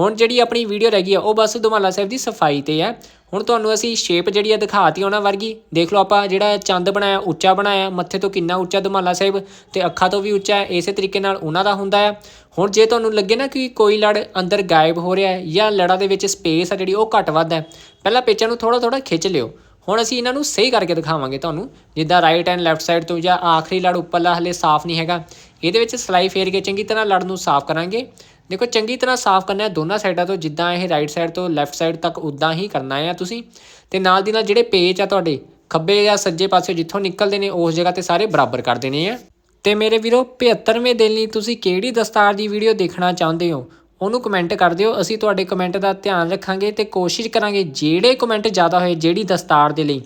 ਹੁਣ ਜਿਹੜੀ ਆਪਣੀ ਵੀਡੀਓ ਰਹਿ ਗਈ ਆ, ਉਹ ਬਸ ਦੁਮਾਲਾ ਸਾਹਿਬ ਦੀ ਸਫ਼ਾਈ ਤੇ ਆ। ਹੁਣ ਤੁਹਾਨੂੰ ਅਸੀਂ ਸ਼ੇਪ ਜਿਹੜੀ ਆ ਦਿਖਾਤੀ ਉਹਨਾਂ ਵਰਗੀ। ਦੇਖ ਲਓ ਆਪਾਂ ਜਿਹੜਾ ਚੰਦ ਬਣਾਇਆ, ਉੱਚਾ ਬਣਾਇਆ, ਮੱਥੇ ਤੋਂ ਕਿੰਨਾ ਉੱਚਾ ਦੁਮਾਲਾ ਸਾਹਿਬ ਤੇ ਅੱਖਾਂ ਤੋਂ ਵੀ ਉੱਚਾ ਹੈ, ਇਸੇ ਤਰੀਕੇ ਨਾਲ ਉਹਨਾਂ ਦਾ ਹੁੰਦਾ ਹੈ ਹੁਣ ਜੇ ਤੁਹਾਨੂੰ ਲੱਗੇ ਨਾ ਕਿ ਕੋਈ ਲੜ ਅੰਦਰ ਗਾਇਬ ਹੋ ਰਿਹਾ ਹੈ ਜਾਂ ਲੜਾ ਦੇ ਵਿੱਚ ਸਪੇਸ ਆ ਜਿਹੜੀ, ਉਹ ਘੱਟ ਵੱਧ ਹੈ, ਪਹਿਲਾਂ ਪੇਚਾਂ ਨੂੰ ਥੋੜਾ ਥੋੜਾ ਖਿੱਚ ਲਿਓ। ਹੁਣ ਅਸੀਂ ਇਹਨਾਂ ਨੂੰ ਸਹੀ ਕਰਕੇ ਦਿਖਾਵਾਂਗੇ ਤੁਹਾਨੂੰ। ਜਿੱਦਾਂ ਰਾਈਟ ਐਂਡ ਲੈਫਟ ਸਾਈਡ ਤੋਂ ਜਾਂ ਆਖਰੀ ਲੜ ਉੱਪਰਲਾ ਹਲੇ ਸਾਫ਼ ਨਹੀਂ ਹੈਗਾ। ਇਹਦੇ ਵਿੱਚ ਸਲਾਈ ਫੇਰ ਕੇ ਚੰਗੀ ਤਰ੍ਹਾਂ ਲੜ ਨੂੰ ਸਾਫ਼ ਕਰਾਂਗੇ। ਦੇਖੋ, ਚੰਗੀ ਤਰ੍ਹਾਂ ਸਾਫ਼ ਕਰਨਾ ਹੈ ਦੋਨਾਂ ਸਾਈਡਾਂ ਤੋਂ, ਜਿੱਦਾਂ ਇਹ ਰਾਈਟ ਸਾਈਡ ਤੋਂ ਲੈਫਟ ਸਾਈਡ ਤੱਕ ਉਦਾਂ ਹੀ ਕਰਨਾ ਹੈ ਤੁਸੀਂ। ਤੇ ਨਾਲ ਦੀ ਨਾਲ ਜਿਹੜੇ ਪੇਚ ਆ ਤੁਹਾਡੇ, ਖੱਬੇ ਜਾਂ ਸੱਜੇ ਪਾਸੇ ਜਿੱਥੋਂ ਨਿਕਲਦੇ ਨੇ, ਉਸ ਜਗ੍ਹਾ ਤੇ ਸਾਰੇ ਬਰਾਬਰ ਕਰ ਦੇਣੇ ਆ। ਤੇ ਮੇਰੇ ਵੀਰੋ 75ਵੇਂ ਦਿਨ ਲਈ ਤੁਸੀਂ ਕਿਹੜੀ ਦਸਤਾਰ ਦੀ ਵੀਡੀਓ ਦੇਖਣਾ ਚਾਹੁੰਦੇ ਹੋ, ਉਹਨੂੰ ਕਮੈਂਟ ਕਰ ਦਿਓ। ਅਸੀਂ ਤੁਹਾਡੇ ਕਮੈਂਟ ਦਾ ਧਿਆਨ ਰੱਖਾਂਗੇ ਤੇ ਕੋਸ਼ਿਸ਼ ਕਰਾਂਗੇ, ਜਿਹੜੇ ਕਮੈਂਟ ਜ਼ਿਆਦਾ ਹੋਏ, ਜਿਹੜੀ ਦਸਤਾਰ ਦੇ ਲਈ।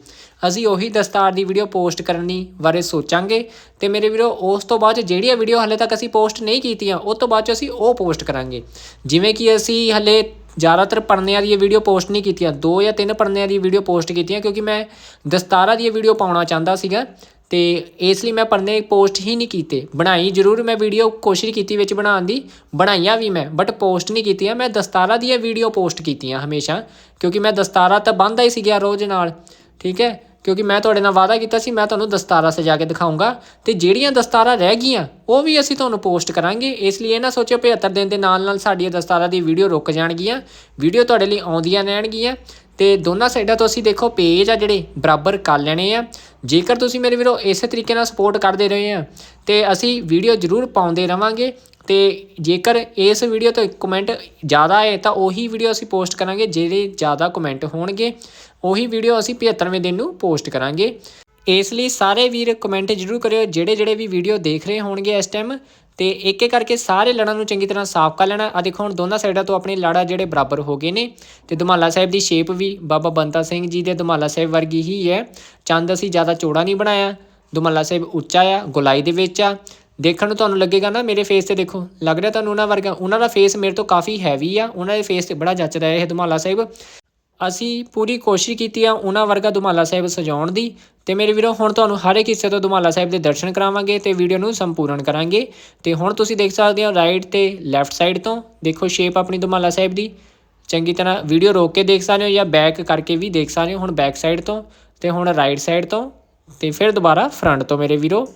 ਅਸੀਂ ਉਹੀ ਦਸਤਾਰ ਦੀ ਵੀਡੀਓ ਪੋਸਟ ਕਰਨੀ ਬਾਰੇ ਸੋਚਾਂਗੇ ਤੇ ਮੇਰੇ ਵੀਰੋ, ਉਸ ਤੋਂ ਬਾਅਦ 'ਚ ਜਿਹੜੀਆਂ ਵੀਡੀਓ ਹਲੇ ਤੱਕ ਅਸੀਂ ਪੋਸਟ ਨਹੀਂ ਕੀਤੀਆਂ ਉਹ ਤੋਂ ਬਾਅਦ 'ਚ ਅਸੀਂ ਉਹ ਪੋਸਟ ਕਰਾਂਗੇ। ਜਿਵੇਂ ਕਿ ਅਸੀਂ ਹਲੇ ਜ਼ਿਆਦਾਤਰ ਪਰਨਿਆਂ ਦੀ ਵੀਡੀਓ ਪੋਸਟ ਨਹੀਂ ਕੀਤੀਆਂ, ਦੋ ਜਾਂ ਤਿੰਨ ਪਰਨਿਆਂ ਦੀ ਵੀਡੀਓ ਪੋਸਟ ਕੀਤੀਆਂ, ਕਿਉਂਕਿ ਮੈਂ ਦਸਤਾਰਾਂ ਦੀ ਵੀਡੀਓ ਪਾਉਣਾ ਚਾਹੁੰਦਾ ਸੀਗਾ ਤੇ ਇਸ ਲਈ ਮੈਂ ਪਰਨੇ ਪੋਸਟ ਹੀ ਨਹੀਂ ਕੀਤੇ। ਬਣਾਈ ਜ਼ਰੂਰ ਮੈਂ ਵੀਡੀਓ ਕੋਸ਼ਿਸ਼ ਕੀਤੀ ਵਿੱਚ ਬਣਾਉਣ ਦੀ, ਬਣਾਈਆਂ ਵੀ ਮੈਂ ਬਟ ਪੋਸਟ ਨਹੀਂ ਕੀਤੀਆਂ, ਮੈਂ ਦਸਤਾਰਾਂ ਦੀਆਂ ਵੀਡੀਓ ਪੋਸਟ ਕੀਤੀਆਂ ਹਮੇਸ਼ਾ, ਕਿਉਂਕਿ ਮੈਂ ਦਸਤਾਰਾ ਤਾਂ ਬੰਨਦਾ ਹੀ ਸੀਗਾ ਰੋਜ਼ ਨਾਲ, ਠੀਕ ਹੈ? ਕਿਉਂਕਿ ਮੈਂ ਤੁਹਾਡੇ ਨਾਲ ਵਾਅਦਾ ਕੀਤਾ ਸੀ, ਮੈਂ ਤੁਹਾਨੂੰ ਦਸਤਾਰਾ ਸਜਾ ਕੇ ਦਿਖਾਉਂਗਾ ਤੇ ਜਿਹੜੀਆਂ ਦਸਤਾਰਾਂ ਰਹਿ ਗਈਆਂ, ਉਹ ਵੀ ਅਸੀਂ ਤੁਹਾਨੂੰ ਪੋਸਟ ਕਰਾਂਗੇ। ਇਸ ਲਈ ਇਹ ਨਾ ਸੋਚਿਓ 75 ਦਿਨ ਦੇ ਨਾਲ ਨਾਲ ਸਾਡੀਆਂ ਦਸਤਾਰਾਂ ਦੀ ਵੀਡੀਓ ਰੁਕ ਜਾਣਗੀਆਂ, ਵੀਡੀਓ ਤੁਹਾਡੇ ਲਈ ਆਉਂਦੀਆਂ ਰਹਿਣਗੀਆਂ ਤੇ ਦੋਨਾਂ ਸਾਈਡਾਂ ਤੋਂ ਅਸੀਂ ਦੇਖੋ ਪੇਜ ਆ ਜਿਹੜੇ, ਬਰਾਬਰ ਕਰ ਲੈਣੇ ਆ। ਜੇਕਰ ਤੁਸੀਂ ਮੇਰੇ ਵੀਰੋ ਇਸੇ ਤਰੀਕੇ ਨਾਲ ਸਪੋਰਟ ਕਰਦੇ ਰਹੇ ਆ ਤੇ ਅਸੀਂ ਵੀਡੀਓ ਜ਼ਰੂਰ ਪਾਉਂਦੇ ਰਵਾਂਗੇ। ਤੇ ਜੇਕਰ ਇਸ ਵੀਡੀਓ ਤੋਂ ਕਮੈਂਟ ਜ਼ਿਆਦਾ ਆਏ ਤਾਂ ਉਹੀ ਵੀਡੀਓ ਅਸੀਂ ਪੋਸਟ ਕਰਾਂਗੇ, ਜਿਹੜੇ ਜ਼ਿਆਦਾ ਕਮੈਂਟ ਹੋਣਗੇ, ਉਹੀ ਵੀਡੀਓ ਅਸੀਂ 75ਵੇਂ ਦਿਨ ਨੂੰ ਪੋਸਟ ਕਰਾਂਗੇ। ਇਸ ਲਈ ਸਾਰੇ ਵੀਰ ਕਮੈਂਟ ਜ਼ਰੂਰ ਕਰਿਓ, ਜਿਹੜੇ ਜਿਹੜੇ ਵੀ ਵੀਡੀਓ ਦੇਖ ਰਹੇ ਹੋਣਗੇ ਇਸ ਟਾਈਮ ਤੇ ਇੱਕ ਇੱਕ ਕਰਕੇ ਸਾਰੇ ਲੜਾਂ ਨੂੰ ਚੰਗੀ ਤਰ੍ਹਾਂ ਸਾਫ਼ ਕਰ ਲੈਣਾ। ਆ ਦੇਖੋ, ਹੁਣ ਦੋਨਾਂ ਸਾਈਡਾਂ ਤੋਂ ਆਪਣੇ ਲਾੜਾ ਜਿਹੜੇ ਬਰਾਬਰ ਹੋ ਗਏ ਨੇ, ਤੇ ਧਮਾਲਾ ਸਾਹਿਬ ਦੀ ਸ਼ੇਪ ਵੀ ਬਾਬਾ ਬੰਤਾ ਸਿੰਘ ਜੀ ਦੇ ਧਮਾਲਾ ਸਾਹਿਬ ਵਰਗੀ ਹੀ ਹੈ। ਚੰਦ ਅਸੀਂ ਜ਼ਿਆਦਾ ਚੌੜਾ ਨਹੀਂ ਬਣਾਇਆ, ਧਮਾਲਾ ਸਾਹਿਬ ਉੱਚਾ ਆ, ਗੁਲਾਈ ਦੇ ਵਿੱਚ ਆ ਦੇਖਣ ਨੂੰ ਤੁਹਾਨੂੰ ਲੱਗੇਗਾ ਨਾ ਮੇਰੇ ਫੇਸ ਤੇ ਦੇਖੋ, ਲੱਗ ਰਿਹਾ ਤੁਹਾਨੂੰ ਉਹਨਾਂ ਵਰਗਾ। ਉਹਨਾਂ ਦਾ ਫੇਸ ਮੇਰੇ ਤੋਂ ਕਾਫੀ ਹੈਵੀ ਆ, ਉਹਨਾਂ ਦੇ ਫੇਸ ਤੇ ਬੜਾ ਜੱਚਦਾ ਹੈ ਇਹ ਧਮਾਲਾ ਸਾਹਿਬ। ਅਸੀਂ ਪੂਰੀ ਕੋਸ਼ਿਸ਼ ਕੀਤੀ ਆ ਉਹਨਾਂ ਵਰਗਾ ਦੁਮਾਲਾ ਸਾਹਿਬ ਸਜਾਉਣ ਦੀ ਤੇ ਮੇਰੇ ਵੀਰੋ, ਹੁਣ ਤੁਹਾਨੂੰ ਹਰ ਇੱਕ ਹਿੱਸੇ ਤੋਂ ਦੁਮਾਲਾ ਸਾਹਿਬ ਦੇ ਦਰਸ਼ਨ ਕਰਾਵਾਂਗੇ ਤੇ ਵੀਡੀਓ ਨੂੰ ਸੰਪੂਰਨ ਕਰਾਂਗੇ। ਤੇ ਹੁਣ ਤੁਸੀਂ ਦੇਖ ਸਕਦੇ ਹੋ ਰਾਈਟ ਤੇ ਲੈਫਟ ਸਾਈਡ ਤੋਂ, ਦੇਖੋ ਸ਼ੇਪ ਆਪਣੀ ਦੁਮਾਲਾ ਸਾਹਿਬ ਦੀ। ਚੰਗੀ ਤਰ੍ਹਾਂ ਵੀਡੀਓ ਰੋਕ ਕੇ ਦੇਖ ਸਕਦੇ ਹੋ ਜਾਂ ਬੈਕ ਕਰਕੇ ਵੀ ਦੇਖ ਸਕਦੇ ਹੋ, ਹੁਣ ਬੈਕ ਸਾਈਡ ਤੋਂ ਤੇ ਹੁਣ ਰਾਈਟ ਸਾਈਡ ਤੋਂ ਤੇ ਫਿਰ ਦੁਬਾਰਾ ਫਰੰਟ ਤੋਂ ਮੇਰੇ ਵੀਰੋ।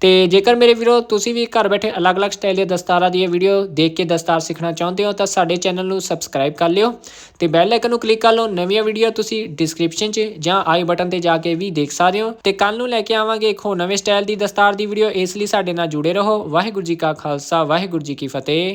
ਤੇ ਜੇਕਰ ਮੇਰੇ ਵੀਰੋ ਤੁਸੀਂ ਵੀ ਘਰ ਬੈਠੇ ਅਲੱਗ-ਅਲੱਗ ਸਟਾਈਲ ਦੇ ਦਸਤਾਰਾਂ ਦੀਆਂ ਵੀਡੀਓ ਦੇਖ ਕੇ ਦਸਤਾਰ ਸਿੱਖਣਾ ਚਾਹੁੰਦੇ ਹੋ, ਤਾਂ ਸਾਡੇ ਚੈਨਲ ਨੂੰ ਸਬਸਕ੍ਰਾਈਬ ਕਰ ਲਿਓ ਤੇ ਬੈਲ ਆਈਕਨ ਨੂੰ ਕਲਿੱਕ ਕਰ ਲਓ। ਨਵੀਆਂ ਵੀਡੀਓ ਤੁਸੀਂ ਡਿਸਕ੍ਰਿਪਸ਼ਨ 'ਚ ਜਾਂ ਆਈ ਬਟਨ ਤੇ ਜਾ ਕੇ ਵੀ ਦੇਖ ਸਕਦੇ ਹੋ। ਤੇ ਕੱਲ ਨੂੰ ਲੈ ਕੇ ਆਵਾਂਗੇ ਇੱਕ ਹੋਰ ਨਵੇਂ ਸਟਾਈਲ ਦੀ ਦਸਤਾਰ ਦੀ ਵੀਡੀਓ ਇਸ ਲਈ ਸਾਡੇ ਨਾਲ ਜੁੜੇ ਰਹੋ। ਵਾਹਿਗੁਰੂ ਜੀ ਕਾ ਖਾਲਸਾ, ਵਾਹਿਗੁਰੂ ਜੀ ਕੀ ਫਤਿਹ।